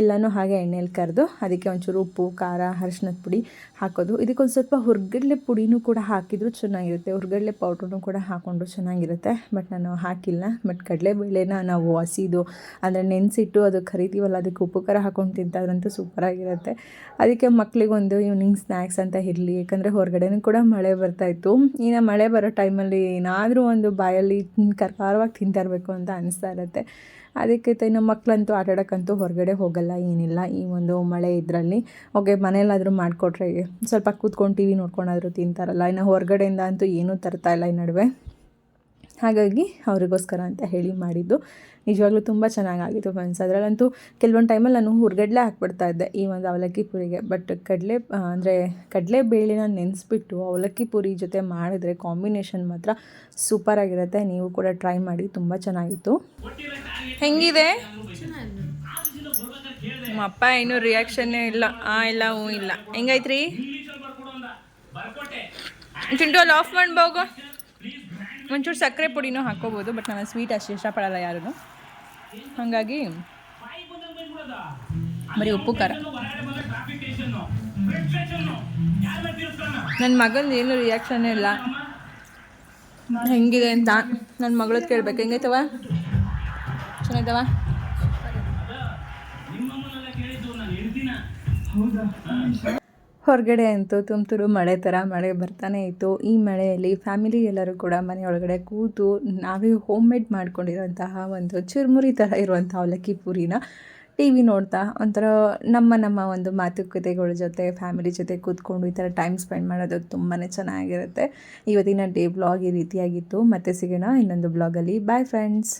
ಎಲ್ಲನೂ ಹಾಗೆ ಎಣ್ಣೆಯಲ್ಲಿ ಕರೆದು ಅದಕ್ಕೆ ಒಂಚೂರು ಉಪ್ಪು, ಖಾರ ಅರಿಶಿನದ ಪುಡಿ ಹಾಕೋದು. ಇದಕ್ಕೊಂದು ಸ್ವಲ್ಪ ಹುರ್ಗಡ್ಲೆ ಪುಡಿನೂ ಕೂಡ ಹಾಕಿದರೂ ಚೆನ್ನಾಗಿರುತ್ತೆ. ಹುರ್ಗಡ್ಲೆ ಪೌಡ್ರೂ ಕೂಡ ಹಾಕ್ಕೊಂಡು ಚೆನ್ನಾಗಿರುತ್ತೆ. ಬಟ್ ನಾನು ಹಾಕಿಲ್ಲ. ಬಟ್ ಕಡಲೆಬೇಳೆನ ನಾವು ಹಸಿದು ಅಂದರೆ ನೆನೆಸಿಟ್ಟು ಅದು ಕರಿತೀವಲ್ಲ, ಅದಕ್ಕೆ ಉಪ್ಪು, ಖಾರ ಹಾಕ್ಕೊಂಡು ತಿಂತಾದ್ರಂತೂ ಸೂಪರಾಗಿರುತ್ತೆ. ಅದಕ್ಕೆ ಮಕ್ಕಳಿಗೊಂದು ಈವ್ನಿಂಗ್ ಸ್ನ್ಯಾಕ್ಸ್ ಅಂತ ಇರಲಿ, ಯಾಕಂದರೆ ಹೊರಗಡೆನೂ ಕೂಡ ಮಳೆ ಬರ್ತಾಯಿತ್ತು ಇನ್ನು ಮಳೆ ಬರೋ ಟೈಮಲ್ಲಿ ಏನಾದರೂ ಒಂದು ಬಾಯಲ್ಲಿ ಕರ್ಕಾರವಾಗಿ ತಿಂತಾ ಇರಬೇಕು ಅಂತ ಅನಿಸ್ತಾ ಇರುತ್ತೆ. ಅದಕ್ಕೆ ಇನ್ನು ಮಕ್ಕಳಂತೂ ಆಟಾಡೋಕ್ಕಂತೂ ಹೊರಗಡೆ ಹೋಗಲ್ಲ, ಏನಿಲ್ಲ. ಈ ಒಂದು ಮಳೆ ಇದರಲ್ಲಿ ಓಕೆ ಮನೇಲಾದರೂ ಮಾಡಿಕೊಟ್ರೆ ಸ್ವಲ್ಪ ಕೂತ್ಕೊಂಡು ಟಿ ವಿ ನೋಡ್ಕೊಂಡಾದರೂ ತಿಂತಾರಲ್ಲ. ಇನ್ನು ಹೊರಗಡೆಯಿಂದ ಅಂತೂ ಏನೂ ತರ್ತಾ ಇಲ್ಲ ಈ ನಡುವೆ. ಹಾಗಾಗಿ ಅವರಿಗೋಸ್ಕರ ಅಂತ ಹೇಳಿ ಮಾಡಿದ್ದು. ನಿಜವಾಗ್ಲೂ ತುಂಬ ಚೆನ್ನಾಗಾಗಿತ್ತು ಫ್ರೆಂಡ್ಸ್ ಅದರಲ್ಲಂತೂ ಕೆಲವೊಂದು ಟೈಮಲ್ಲಿ ನಾನು ಹುರ್ಗಡ್ಲೆ ಹಾಕ್ಬಿಡ್ತಾ ಇದ್ದೆ ಈ ಒಂದು ಅವಲಕ್ಕಿ ಪುರಿಗೆ ಬಟ್ ಕಡಲೆ ಅಂದರೆ ಕಡಲೆ ಬೇಳೆನ ನೆನೆಸ್ಬಿಟ್ಟು ಅವಲಕ್ಕಿ ಪುರಿ ಜೊತೆ ಮಾಡಿದ್ರೆ ಕಾಂಬಿನೇಷನ್ ಮಾತ್ರ ಸೂಪರಾಗಿರುತ್ತೆ ನೀವು ಕೂಡ ಟ್ರೈ ಮಾಡಿ, ತುಂಬ ಚೆನ್ನಾಗಿತ್ತು. ಹೆಂಗಿದೆ? ಅಪ್ಪ ಏನು ರಿಯಾಕ್ಷನ್ನೇ ಇಲ್ಲ. ಆ, ಇಲ್ಲ ಹ್ಞೂ ಇಲ್ಲ. ಹೆಂಗೈತ್ರಿ ಚಿಂಟು ಅಲ್ಲಿ ಆಫ್ ಮಾಡ್ಬೋಗು ಒಂಚೂರು ಸಕ್ಕರೆ ಪುಡಿನೂ ಹಾಕ್ಕೋಬೋದು ಬಟ್ ನಾನು ಸ್ವೀಟ್ ಅಷ್ಟು ಇಷ್ಟಪಡಲ್ಲ ಯಾರೂ ಹಾಗಾಗಿ ಬರೀ ಉಪ್ಪು, ಖಾರ. ನನ್ನ ಮಗಂದು ಏನು ರಿಯಾಕ್ಷನ್ ಇಲ್ಲ. ಹೆಂಗಿದೆ ಅಂತ ನನ್ನ ಮಗಳದ್ ಕೇಳ್ಬೇಕು. ಹೆಂಗೈತವ ಚೆನ್ನಾಗಿದ್ದಾವ ಹೊರಗಡೆ ಅಂತೂ ತುಂತುರು ಮಳೆ ಥರ ಮಳೆ ಬರ್ತಾನೆ ಇತ್ತು. ಈ ಮಳೆಯಲ್ಲಿ ಫ್ಯಾಮಿಲಿ ಎಲ್ಲರೂ ಕೂಡ ಮನೆಯೊಳಗಡೆ ಕೂತು ನಾವೇ ಹೋಮ್ ಮೇಡ್ ಮಾಡ್ಕೊಂಡಿರೋಂತಹ ಒಂದು ಚುರುಮುರಿ ಥರ ಇರುವಂಥ ಅವಲಕ್ಕಿ ಪೂರಿನ ಟಿ ವಿ ನೋಡ್ತಾ ಒಂಥರ ನಮ್ಮ ನಮ್ಮ ಒಂದು ಮಾತುಕತೆಗಳ ಜೊತೆ, ಫ್ಯಾಮಿಲಿ ಜೊತೆ ಕೂತ್ಕೊಂಡು ಈ ಥರ ಟೈಮ್ ಸ್ಪೆಂಡ್ ಮಾಡೋದು ತುಂಬಾ ಚೆನ್ನಾಗಿರುತ್ತೆ. ಇವತ್ತಿನ ಡೇ ಬ್ಲಾಗ್ ಈ ರೀತಿಯಾಗಿತ್ತು. ಮತ್ತೆ ಸಿಗೋಣ ಇನ್ನೊಂದು ಬ್ಲಾಗಲ್ಲಿ. Bye friends!